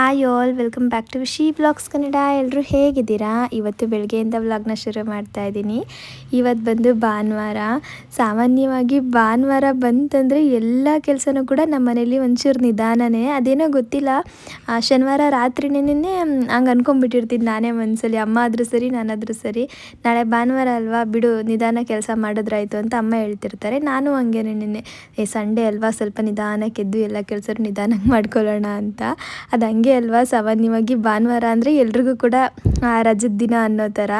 Hi all welcome back to she blogs Kannada ಎಲ್ಲರೂ ಹೇಗಿದ್ದೀರಾ? ಇವತ್ತು ಬೆಳಗ್ಗೆಯಿಂದ ವ್ಲಾಗ್ನ ಶುರು ಮಾಡ್ತಾ ಇದ್ದೀನಿ. ಇವತ್ತು ಬಂದು ಭಾನುವಾರ. ಸಾಮಾನ್ಯವಾಗಿ ಭಾನುವಾರ ಬಂತಂದರೆ ಎಲ್ಲ ಕೆಲಸನೂ ಕೂಡ ನಮ್ಮ ಮನೇಲಿ ಒಂಚೂರು ನಿಧಾನನೇ. ಅದೇನೋ ಗೊತ್ತಿಲ್ಲ. ಶನಿವಾರ ರಾತ್ರಿನೇ ಹಂಗೆ ಅಂದ್ಕೊಂಬಿಟ್ಟಿರ್ತೀನಿ ನಾನೇ ಮನಸ್ಸಲ್ಲಿ ಅಮ್ಮ ಆದರೂ ಸರಿ ನಾನಾದರೂ ಸರಿ. ನಾಳೆ ಭಾನುವಾರ ಅಲ್ವಾ? ಬಿಡು, ನಿಧಾನ ಕೆಲಸ ಮಾಡಿದ್ರಾಯ್ತು ಅಂತ ಅಮ್ಮ ಹೇಳ್ತಿರ್ತಾರೆ. ನಾನು ಹಂಗೆ ನಿನ್ನೆ. ಏ, ಸಂಡೇ ಅಲ್ವಾ? ಸ್ವಲ್ಪ ನಿಧಾನಕ್ಕೆ ಎದ್ದು ಎಲ್ಲ ಕೆಲಸ ನಿಧಾನಕ್ಕೆ ಮಾಡ್ಕೊಳ್ಳೋಣ ಅಂತ. ಅದು ಹಂಗೆ ಅಲ್ವಾ ಸಾಮಾನ್ಯವಾಗಿ ಭಾನುವಾರ ಅಂದರೆ ಎಲ್ರಿಗೂ ಕೂಡ ರಜದ ದಿನ ಅನ್ನೋ ಥರ.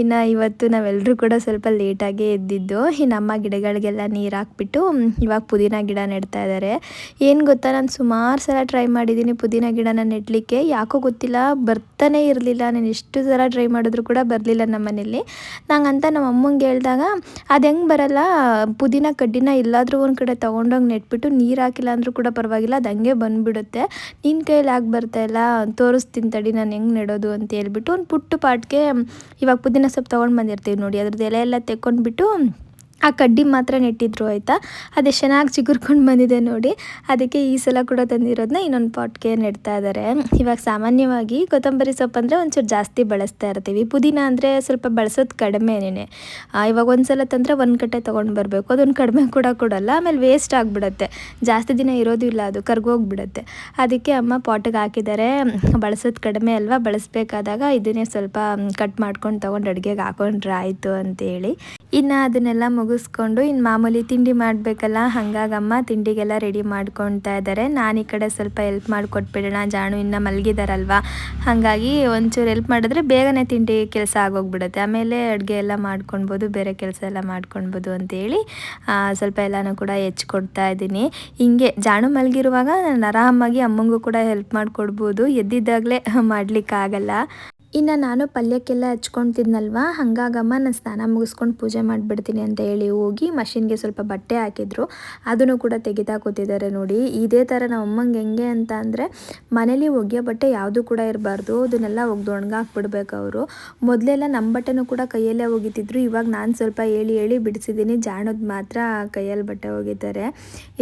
ಇನ್ನು ಇವತ್ತು ನಾವೆಲ್ಲರೂ ಕೂಡ ಸ್ವಲ್ಪ ಲೇಟಾಗೇ ಎದ್ದಿದ್ದು. ಇನ್ನು ಅಮ್ಮ ಗಿಡಗಳಿಗೆಲ್ಲ ನೀರು ಹಾಕ್ಬಿಟ್ಟು ಇವಾಗ ಪುದೀನ ಗಿಡ ನೆಡ್ತಾ ಇದ್ದಾರೆ ಏನು ಗೊತ್ತಾ? ನಾನು ಸುಮಾರು ಸಲ ಟ್ರೈ ಮಾಡಿದ್ದೀನಿ ಪುದೀನ ಗಿಡನ ನೆಡಲಿಕ್ಕೆ. ಯಾಕೋ ಗೊತ್ತಿಲ್ಲ, ಬರ್ತಾನೆ ಇರಲಿಲ್ಲ. ನಾನು ಎಷ್ಟು ಸಲ ಟ್ರೈ ಮಾಡಿದ್ರು ಕೂಡ ಬರಲಿಲ್ಲ ನಮ್ಮ ಮನೇಲಿ. ನಂಗಂತ ನಮ್ಮ ಅಮ್ಮಂಗೆ ಹೇಳಿದಾಗ, ಅದು ಹೆಂಗೆ ಬರಲ್ಲ? ಪುದೀನ ಕಡ್ಡಿನ ಎಲ್ಲಾದರೂ ಒಂದು ಕಡೆ ತೊಗೊಂಡೋಗಿ ನೆಟ್ಬಿಟ್ಟು ನೀರು ಹಾಕಿಲ್ಲ ಅಂದರೂ ಕೂಡ ಪರವಾಗಿಲ್ಲ. ಅದು ಹಂಗೆ ಬಂದುಬಿಡುತ್ತೆ. ನಿನ್ನ ಕೈಯಲ್ಲಿ ಆಗಿ ಬರ್ತಾ ಇಲ್ಲ, ತೋರಿಸ್ತೀನಿ ತಡಿ ನಾನು ಹೆಂಗೆ ನೆಡೋದು ಅಂತ ಹೇಳ್ಬಿಟ್ಟು ಒಂದು ಪುಟ್ಟು ಪಾಟ್ಗೆ ಇವಾಗ ಪುದೀನ ಸೊಪ್ಪು ತೊಗೊಂಡು ಬಂದಿರ್ತೀವಿ ನೋಡಿ ಅದ್ರದ್ದು ಎಲೆ ಎಲ್ಲ ತೆಕ್ಕೊಂಡ್ಬಿಟ್ಟು ಆ ಕಡ್ಡಿ ಮಾತ್ರ ನೆಟ್ಟಿದ್ರು ಆಯಿತಾ? ಅದು ಚೆನ್ನಾಗಿ ಚಿಗುರ್ಕೊಂಡು ಬಂದಿದೆ ನೋಡಿ. ಅದಕ್ಕೆ ಈ ಸಲ ಕೂಡ ತಂದಿರೋದನ್ನ ಇನ್ನೊಂದು ಪಾಟ್ಗೆ ನೆಡ್ತಾ ಇದ್ದಾರೆ ಇವಾಗ ಸಾಮಾನ್ಯವಾಗಿ ಕೊತ್ತಂಬರಿ ಸೊಪ್ಪು ಅಂದರೆ ಒಂಚೂರು ಜಾಸ್ತಿ ಬಳಸ್ತಾ ಇರ್ತೀವಿ. ಪುದೀನ ಅಂದರೆ ಸ್ವಲ್ಪ ಬಳಸೋದು ಕಡಿಮೆನೇ ಇವಾಗ ಒಂದು ಸಲ ತಂದರೆ ಒಂದು ಕಟ್ಟೆ ತೊಗೊಂಡು ಬರಬೇಕು. ಅದೊಂದು ಕಡಿಮೆ ಕೂಡ ಕೊಡಲ್ಲ. ಆಮೇಲೆ ವೇಸ್ಟ್ ಆಗಿಬಿಡುತ್ತೆ. ಜಾಸ್ತಿ ದಿನ ಇರೋದಿಲ್ಲ ಅದು ಕರ್ಗೋಗ್ಬಿಡುತ್ತೆ ಅದಕ್ಕೆ ಅಮ್ಮ ಪಾಟಿಗೆ ಹಾಕಿದ್ದಾರೆ ಬಳಸೋದು ಕಡಿಮೆ ಅಲ್ವಾ? ಬಳಸಬೇಕಾದಾಗ ಇದನ್ನೇ ಸ್ವಲ್ಪ ಕಟ್ ಮಾಡ್ಕೊಂಡು ತೊಗೊಂಡು ಅಡುಗೆಗೆ ಹಾಕೊಂಡ್ರೆ ಆಯಿತು ಅಂತೇಳಿ. ಇನ್ನು ಅದನ್ನೆಲ್ಲ ಮುಗಿಸ್ಕೊಂಡು ಇನ್ನು ಮಾಮೂಲಿ ತಿಂಡಿ ಮಾಡಬೇಕಲ್ಲ, ಹಾಗಾಗಮ್ಮ ತಿಂಡಿಗೆಲ್ಲ ರೆಡಿ ಮಾಡ್ಕೊಳ್ತಾ ಇದ್ದಾರೆ ನಾನು ಈ ಕಡೆ ಸ್ವಲ್ಪ ಹೆಲ್ಪ್ ಮಾಡಿಕೊಟ್ಬಿಡೋಣ ಜಾಣು ಇನ್ನು ಮಲಗಿದಾರಲ್ವ. ಹಾಗಾಗಿ ಒಂಚೂರು ಹೆಲ್ಪ್ ಮಾಡಿದ್ರೆ ಬೇಗನೆ ತಿಂಡಿ ಕೆಲಸ ಆಗೋಗ್ಬಿಡುತ್ತೆ. ಆಮೇಲೆ ಅಡುಗೆ ಎಲ್ಲ ಮಾಡ್ಕೊಳ್ಬೋದು, ಬೇರೆ ಕೆಲಸ ಎಲ್ಲ ಮಾಡ್ಕೊಳ್ಬೋದು ಅಂತೇಳಿ ಸ್ವಲ್ಪ ಎಲ್ಲನೂ ಕೂಡ ಹೆಚ್ಕೊಡ್ತಾ ಇದ್ದೀನಿ. ಹಿಂಗೆ ಜಾಣು ಮಲಗಿರುವಾಗ ನಾನು ಆರಾಮಾಗಿ ಅಮ್ಮಂಗೂ ಕೂಡ ಹೆಲ್ಪ್ ಮಾಡಿಕೊಡ್ಬೋದು. ಎದ್ದಿದ್ದಾಗಲೇ ಮಾಡಲಿಕ್ಕಾಗಲ್ಲ. ಇನ್ನು ನಾನು ಪಲ್ಯಕ್ಕೆಲ್ಲ ಹಚ್ಕೊಳ್ತಿದ್ನಲ್ವ ಹಾಗಾಗಮ್ಮ ನಾನು ಸ್ನಾನ ಮುಗಿಸ್ಕೊಂಡು ಪೂಜೆ ಮಾಡಿಬಿಡ್ತೀನಿ ಅಂತ ಹೇಳಿ ಹೋಗಿ ಮಷಿನ್ಗೆ ಸ್ವಲ್ಪ ಬಟ್ಟೆ ಹಾಕಿದ್ರು. ಅದನ್ನು ಕೂಡ ತೆಗಿತಾ ಕೂತಿದ್ದಾರೆ ನೋಡಿ. ಇದೇ ಥರ ನಮ್ಮ ಅಮ್ಮಂಗೆ ಹೆಂಗೆ ಅಂತ ಅಂದರೆ ಮನೇಲಿ ಒಗೆಯೋ ಬಟ್ಟೆ ಯಾವುದು ಕೂಡ ಇರಬಾರ್ದು. ಅದನ್ನೆಲ್ಲ ಒಗ್ದು ಒಣಗಾಕ್ಬಿಡ್ಬೇಕು ಅವರು. ಮೊದಲೆಲ್ಲ ನಮ್ಮ ಬಟ್ಟೆನೂ ಕೂಡ ಕೈಯಲ್ಲೇ ಒಗಿತಿದ್ರು. ಇವಾಗ ನಾನು ಸ್ವಲ್ಪ ಹೇಳಿ ಹೇಳಿ ಬಿಡಿಸಿದ್ದೀನಿ ಜಾಣದ್ ಮಾತ್ರ ಕೈಯಲ್ಲಿ ಬಟ್ಟೆ ಒಗಿತಾರೆ.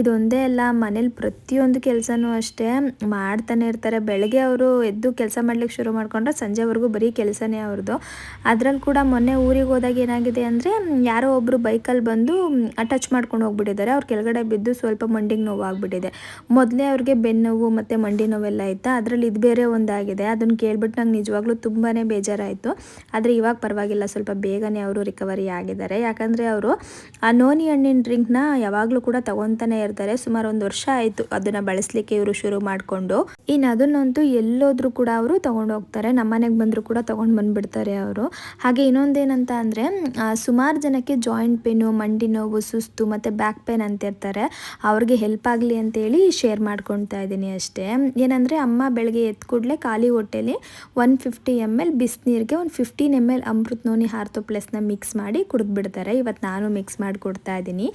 ಇದೊಂದೇ ಅಲ್ಲ, ಮನೇಲಿ ಪ್ರತಿಯೊಂದು ಕೆಲಸನೂ ಅಷ್ಟೇ ಮಾಡ್ತಾನೆ ಇರ್ತಾರೆ. ಬೆಳಗ್ಗೆ ಅವರು ಎದ್ದು ಕೆಲಸ ಮಾಡ್ಲಿಕ್ಕೆ ಶುರು ಮಾಡಿಕೊಂಡ್ರೆ ಸಂಜೆವರೆಗೂ ಬರೀ ಕೆಲಸನೇ ಅವ್ರದ್ದು. ಅದರಲ್ಲಿ ಕೂಡ ಮೊನ್ನೆ ಊರಿಗೆ ಹೋದಾಗ ಏನಾಗಿದೆ ಅಂದರೆ, ಯಾರೋ ಒಬ್ಬರು ಬೈಕಲ್ಲಿ ಬಂದು ಅಟ್ಯಾಚ್ ಮಾಡ್ಕೊಂಡು ಹೋಗ್ಬಿಟ್ಟಿದ್ದಾರೆ. ಅವ್ರು ಕೆಳಗಡೆ ಬಿದ್ದು ಸ್ವಲ್ಪ ಮಂಡಿಗೆ ನೋವು ಆಗಿಬಿಟ್ಟಿದೆ ಮೊದಲೇ ಅವ್ರಿಗೆ ಬೆನ್ನೋವು ಮತ್ತು ಮಂಡಿ ನೋವೆಲ್ಲ ಇತ್ತು. ಅದರಲ್ಲಿ ಇದು ಬೇರೆ ಒಂದಾಗಿದೆ. ಅದನ್ನು ಕೇಳ್ಬಿಟ್ಟು ನಂಗೆ ನಿಜವಾಗ್ಲೂ ತುಂಬಾ ಬೇಜಾರಾಯಿತು. ಆದರೆ ಇವಾಗ ಪರವಾಗಿಲ್ಲ. ಸ್ವಲ್ಪ ಬೇಗನೆ ಅವರು ರಿಕವರಿ ಆಗಿದ್ದಾರೆ. ಯಾಕಂದರೆ ಅವರು ಆ ನೋನಿ ಹಣ್ಣಿನ ಡ್ರಿಂಕ್ನ ಯಾವಾಗಲೂ ಕೂಡ ತಗೊತಾನೆ ಇರ್ತಾರೆ. ಸುಮಾರು ಒಂದು ವರ್ಷ ಆಯಿತು ಅದನ್ನು ಬಳಸಲಿಕ್ಕೆ ಇವರು ಶುರು ಮಾಡಿಕೊಂಡು. ಇನ್ನು ಅದನ್ನಂತೂ ಎಲ್ಲೋದ್ರೂ ಕೂಡ ಅವರು ತೊಗೊಂಡು ಹೋಗ್ತಾರೆ. ನಮ್ಮ ಬಂದರೂ ಕೂಡ ತೊಗೊಂಡು ಬಂದುಬಿಡ್ತಾರೆ ಅವರು. ಹಾಗೆ ಇನ್ನೊಂದೇನಂತ ಅಂದರೆ ಸುಮಾರು ಜನಕ್ಕೆ ಜಾಯಿಂಟ್ ಪೇನು ಮಂಡಿ ನೋವು, ಸುಸ್ತು ಮತ್ತು ಬ್ಯಾಕ್ ಪೇನ್ ಅಂತಿರ್ತಾರೆ ಅವ್ರಿಗೆ ಹೆಲ್ಪ್ ಆಗಲಿ ಅಂತೇಳಿ ಶೇರ್ ಮಾಡ್ಕೊಳ್ತಾ ಇದ್ದೀನಿ ಅಷ್ಟೇ. ಏನಂದರೆ, ಅಮ್ಮ ಬೆಳಗ್ಗೆ ಎದ್ದು ಕೂಡಲೇ ಖಾಲಿ ಹೊಟ್ಟೆಲಿ ಒನ್ ಫಿಫ್ಟಿ ಎಂ ಎಲ್ ಬಿಸಿನೀರಿಗೆ ಒಂದು fifteen M L Amrut noni ಹಾರ್ತೋಪ್ಲೆಸ್ನ mix ಮಾಡಿ ಕುಡಿದ್ಬಿಡ್ತಾರೆ. ಇವತ್ತು ನಾನು ಮಿಕ್ಸ್ ಮಾಡಿ ಕೊಡ್ತಾ ಇದ್ದೀನಿ.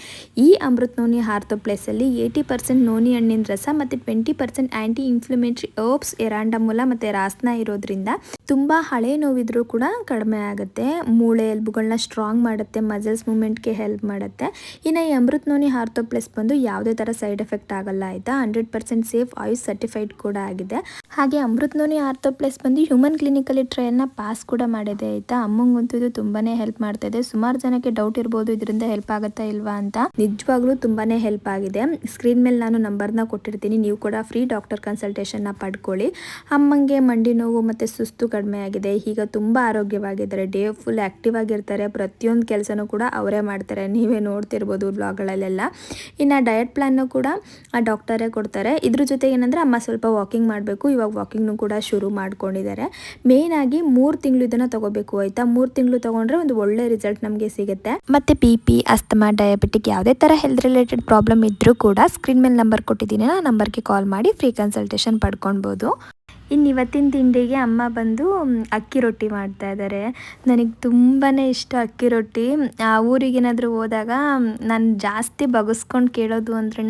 ಈ ಅಮೃತ್ ನೋನಿ ಹಾರ್ತೋಪ್ಲೆಸಲ್ಲಿ ಏಯ್ಟಿ ಪರ್ಸೆಂಟ್ ನೋನಿ ಹಣ್ಣಿನ ರಸ ಮತ್ತು ಟ್ವೆಂಟಿ ಪರ್ಸೆಂಟ್ ಆ್ಯಂಟಿ ಇನ್ಫ್ಲಮೇಟ್ರಿ ಓಪ್ಸ್ ಎರಾಂಡಮೂಲ ಮತ್ತು ರಾಸ್ನ ಇರೋದ್ರಿಂದ ತುಂಬ ಹಳೆ ನೋವಿದ್ರೂ ಕೂಡ ಕಡಿಮೆ ಆಗುತ್ತೆ. ಮೂಳೆ ಎಲ್ಬುಗಳನ್ನ ಸ್ಟ್ರಾಂಗ್ ಮಾಡುತ್ತೆ ಮಸಲ್ಸ್ ಮೂಮೆಂಟ್ಗೆ ಹೆಲ್ಪ್ ಮಾಡುತ್ತೆ. ಇನ್ನು ಈ ಅಮೃತ್ ನೋನಿ ಹಾರ್ತೋ ಪ್ಲಸ್ ಬಂದು ಯಾವುದೇ ಥರ ಸೈಡ್ ಎಫೆಕ್ಟ್ ಆಗಲ್ಲ, ಆಯಿತಾ? Hundred percent safe Ayush certified ಕೂಡ ಆಗಿದೆ. ಹಾಗೆ ಅಮೃತ್ ನೋನಿ ಆರ್ಥೋ ಪ್ಲಸ್ ಬಂದು ಹ್ಯೂಮನ್ ಕ್ಲಿನಿಕಲ್ಲಿ ಟ್ರಯಲ್ನ ಪಾಸ್ ಕೂಡ ಮಾಡಿದೆ, ಆಯಿತಾ? ಅಮ್ಮಂಗಂತೂ ಇದು ತುಂಬಾ ಹೆಲ್ಪ್ ಮಾಡ್ತಾ ಇದೆ. ಸುಮಾರು ಜನಕ್ಕೆ ಡೌಟ್ ಇರ್ಬೋದು, ಇದರಿಂದ ಹೆಲ್ಪ್ ಆಗುತ್ತಾ ಇಲ್ವಾ ಅಂತ. ನಿಜವಾಗ್ಲೂ ತುಂಬಾ ಹೆಲ್ಪ್ ಆಗಿದೆ. ಸ್ಕ್ರೀನ್ ಮೇಲೆ ನಾನು ನಂಬರ್ನ ಕೊಟ್ಟಿರ್ತೀನಿ. ನೀವು ಕೂಡ ಫ್ರೀ ಡಾಕ್ಟರ್ ಕನ್ಸಲ್ಟೇಷನ್ನ ಪಡ್ಕೊಳ್ಳಿ. ಅಮ್ಮಂಗೆ ಮಂಡಿ ನೋವು ಮತ್ತು ಸುಸ್ತು ಕಡಿಮೆ ಆಗಿದೆ. ಈಗ ತುಂಬ ಆರೋಗ್ಯವಾಗಿದ್ದಾರೆ. ಡೇ ಫುಲ್ ಆ್ಯಕ್ಟಿವ್ ಆಗಿರ್ತಾರೆ. ಪ್ರತಿಯೊಂದು ಕೆಲಸನೂ ಕೂಡ ಅವರೇ ಮಾಡ್ತಾರೆ. ನೀವೇ ನೋಡ್ತಿರ್ಬೋದು ಬ್ಲಾಗ್ಗಳಲ್ಲೆಲ್ಲ. ಇನ್ನು ಡಯಟ್ ಪ್ಲ್ಯಾನ್ನು ಕೂಡ ಆ ಡಾಕ್ಟರೇ ಕೊಡ್ತಾರೆ. ಇದ್ರ ಜೊತೆ ಏನಂದರೆ ಅಮ್ಮ ಸ್ವಲ್ಪ ವಾಕಿಂಗ್ ಮಾಡಬೇಕು. ಇವಾಗ ವಾಕಿಂಗ್ನು ಕೂಡ ಶುರು ಮಾಡ್ಕೊಂಡಿದ್ದಾರೆ. ಮೇಯ್ನಾಗಿ ಮೂರು ತಿಂಗಳು ಇದನ್ನು ತಗೋಬೇಕು, ಆಯಿತಾ? ಮೂರು ತಿಂಗಳು ತಗೊಂಡ್ರೆ ಒಂದು ಒಳ್ಳೆ ರಿಸಲ್ಟ್ ನಮಗೆ ಸಿಗುತ್ತೆ. ಮತ್ತು ಬಿ ಪಿ, ಅಸ್ತಮಾ, ಡಯಾಬಿಟಿಕ್ ಯಾವುದೇ ಥರ ಹೆಲ್ತ್ ರಿಲೇಟೆಡ್ ಪ್ರಾಬ್ಲಮ್ ಇದ್ದರೂ ಕೂಡ ಸ್ಕ್ರೀನ್ ಮೇಲೆ ನಂಬರ್ ಕೊಟ್ಟಿದ್ದೀನಿ. ಆ ನಂಬರ್ಗೆ ಕಾಲ್ ಮಾಡಿ ಫ್ರೀ ಕನ್ಸಲ್ಟೇಷನ್ ಪಡ್ಕೊಳ್ಬೋದು. ಇನ್ನು ಇವತ್ತಿನ ತಿಂಡಿಗೆ ಅಮ್ಮ ಬಂದು ಅಕ್ಕಿ ರೊಟ್ಟಿ ಮಾಡ್ತಾ ಇದ್ದಾರೆ ನನಗೆ ತುಂಬಾ ಇಷ್ಟ ಅಕ್ಕಿ ರೊಟ್ಟಿ. ಊರಿಗೇನಾದರೂ ಹೋದಾಗ ನಾನು ಜಾಸ್ತಿ ಬಗಸ್ಕೊಂಡು ಕೇಳೋದು ಅಂದ್ರೇ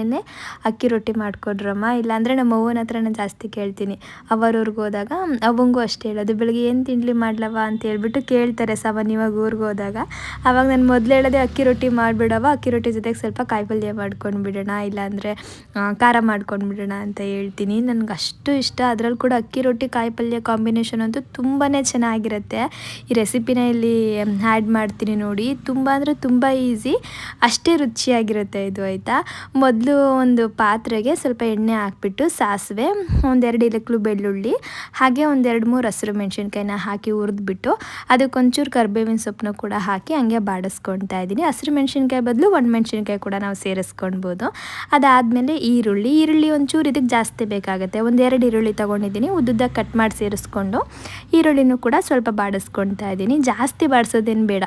ಅಕ್ಕಿ ರೊಟ್ಟಿ ಮಾಡಿಕೊಡ್ರಮ್ಮ. ಇಲ್ಲಾಂದರೆ ನಮ್ಮ ಅವ್ವನ ಹತ್ರ ನಾನು ಜಾಸ್ತಿ ಕೇಳ್ತೀನಿ. ಅವರೂರಿಗೆ ಹೋದಾಗ ಅವಂಗೂ ಅಷ್ಟೇ ಹೇಳೋದು. ಬೆಳಗ್ಗೆ ಏನು ತಿಂಡಿ ಮಾಡ್ಲವ ಅಂತ ಹೇಳ್ಬಿಟ್ಟು ಕೇಳ್ತಾರೆ ಸಾಮಾನ್ಯವಾಗಿ ಊರಿಗೆ ಹೋದಾಗ. ಆವಾಗ ನಾನು ಮೊದಲು ಹೇಳೋದೇ ಅಕ್ಕಿ ರೊಟ್ಟಿ ಮಾಡಿಬಿಡವ, ಅಕ್ಕಿ ರೊಟ್ಟಿ ಜೊತೆಗೆ ಸ್ವಲ್ಪ ಕಾಯಿಪಲ್ಯ ಮಾಡ್ಕೊಂಡು ಬಿಡೋಣ ಇಲ್ಲಾಂದರೆ ಖಾರ ಮಾಡ್ಕೊಂಡು ಬಿಡೋಣ ಅಂತ ಹೇಳ್ತೀನಿ. ನನಗೆ ಅಷ್ಟು ಇಷ್ಟ. ಅದರಲ್ಲಿ ಕೂಡ ಅಕ್ಕಿ ರೊಟ್ಟಿ ಕಾಯಿ ಪಲ್ಯ ಕಾಂಬಿನೇಷನ್ ಅಂತೂ ತುಂಬಾ ಚೆನ್ನಾಗಿರುತ್ತೆ. ಈ ರೆಸಿಪಿನ ಇಲ್ಲಿ ಆ್ಯಡ್ ಮಾಡ್ತೀನಿ ನೋಡಿ. ತುಂಬ ಅಂದರೆ ತುಂಬ ಈಸಿ, ಅಷ್ಟೇ ರುಚಿಯಾಗಿರುತ್ತೆ ಇದು ಆಯಿತಾ? ಮೊದಲು ಒಂದು ಪಾತ್ರೆಗೆ ಸ್ವಲ್ಪ ಎಣ್ಣೆ ಹಾಕ್ಬಿಟ್ಟು ಸಾಸಿವೆ, ಒಂದೆರಡು ಇಲಕ್ಲು ಬೆಳ್ಳುಳ್ಳಿ, ಹಾಗೆ ಒಂದೆರಡು ಮೂರು ಹಸಿರು ಮೆಣಸಿನ್ಕಾಯಿನ ಹಾಕಿ ಹುರಿದ್ಬಿಟ್ಟು ಅದಕ್ಕೊಂಚೂರು ಕರ್ಬೇವಿನ ಸೊಪ್ಪನ್ನು ಕೂಡ ಹಾಕಿ ಹಂಗೆ ಬಾಡಿಸ್ಕೊಳ್ತಾ ಇದ್ದೀನಿ. ಹಸಿರು ಮೆಣಸಿನ್ಕಾಯಿ ಬದಲು ಒಣ ಮೆಣಸಿನ್ಕಾಯಿ ಕೂಡ ನಾವು ಸೇರಿಸ್ಕೊಳ್ಬೋದು. ಅದಾದಮೇಲೆ ಈರುಳ್ಳಿ ಈರುಳ್ಳಿ ಒಂಚೂರು ಇದಕ್ಕೆ ಜಾಸ್ತಿ ಬೇಕಾಗುತ್ತೆ. ಒಂದೆರಡು ಈರುಳ್ಳಿ ತೊಗೊಂಡಿದ್ದೀನಿ ಉದ್ದುದ್ದಾಗ ಕಟ್ ಮಾಡಿ ಸೇರಿಸ್ಕೊಂಡು ಈರುಳ್ಳಿನೂ ಕೂಡ ಸ್ವಲ್ಪ ಬಾಡಿಸ್ಕೊಳ್ತಾ ಇದ್ದೀನಿ. ಜಾಸ್ತಿ ಬಾಡಿಸೋದೇನು ಬೇಡ.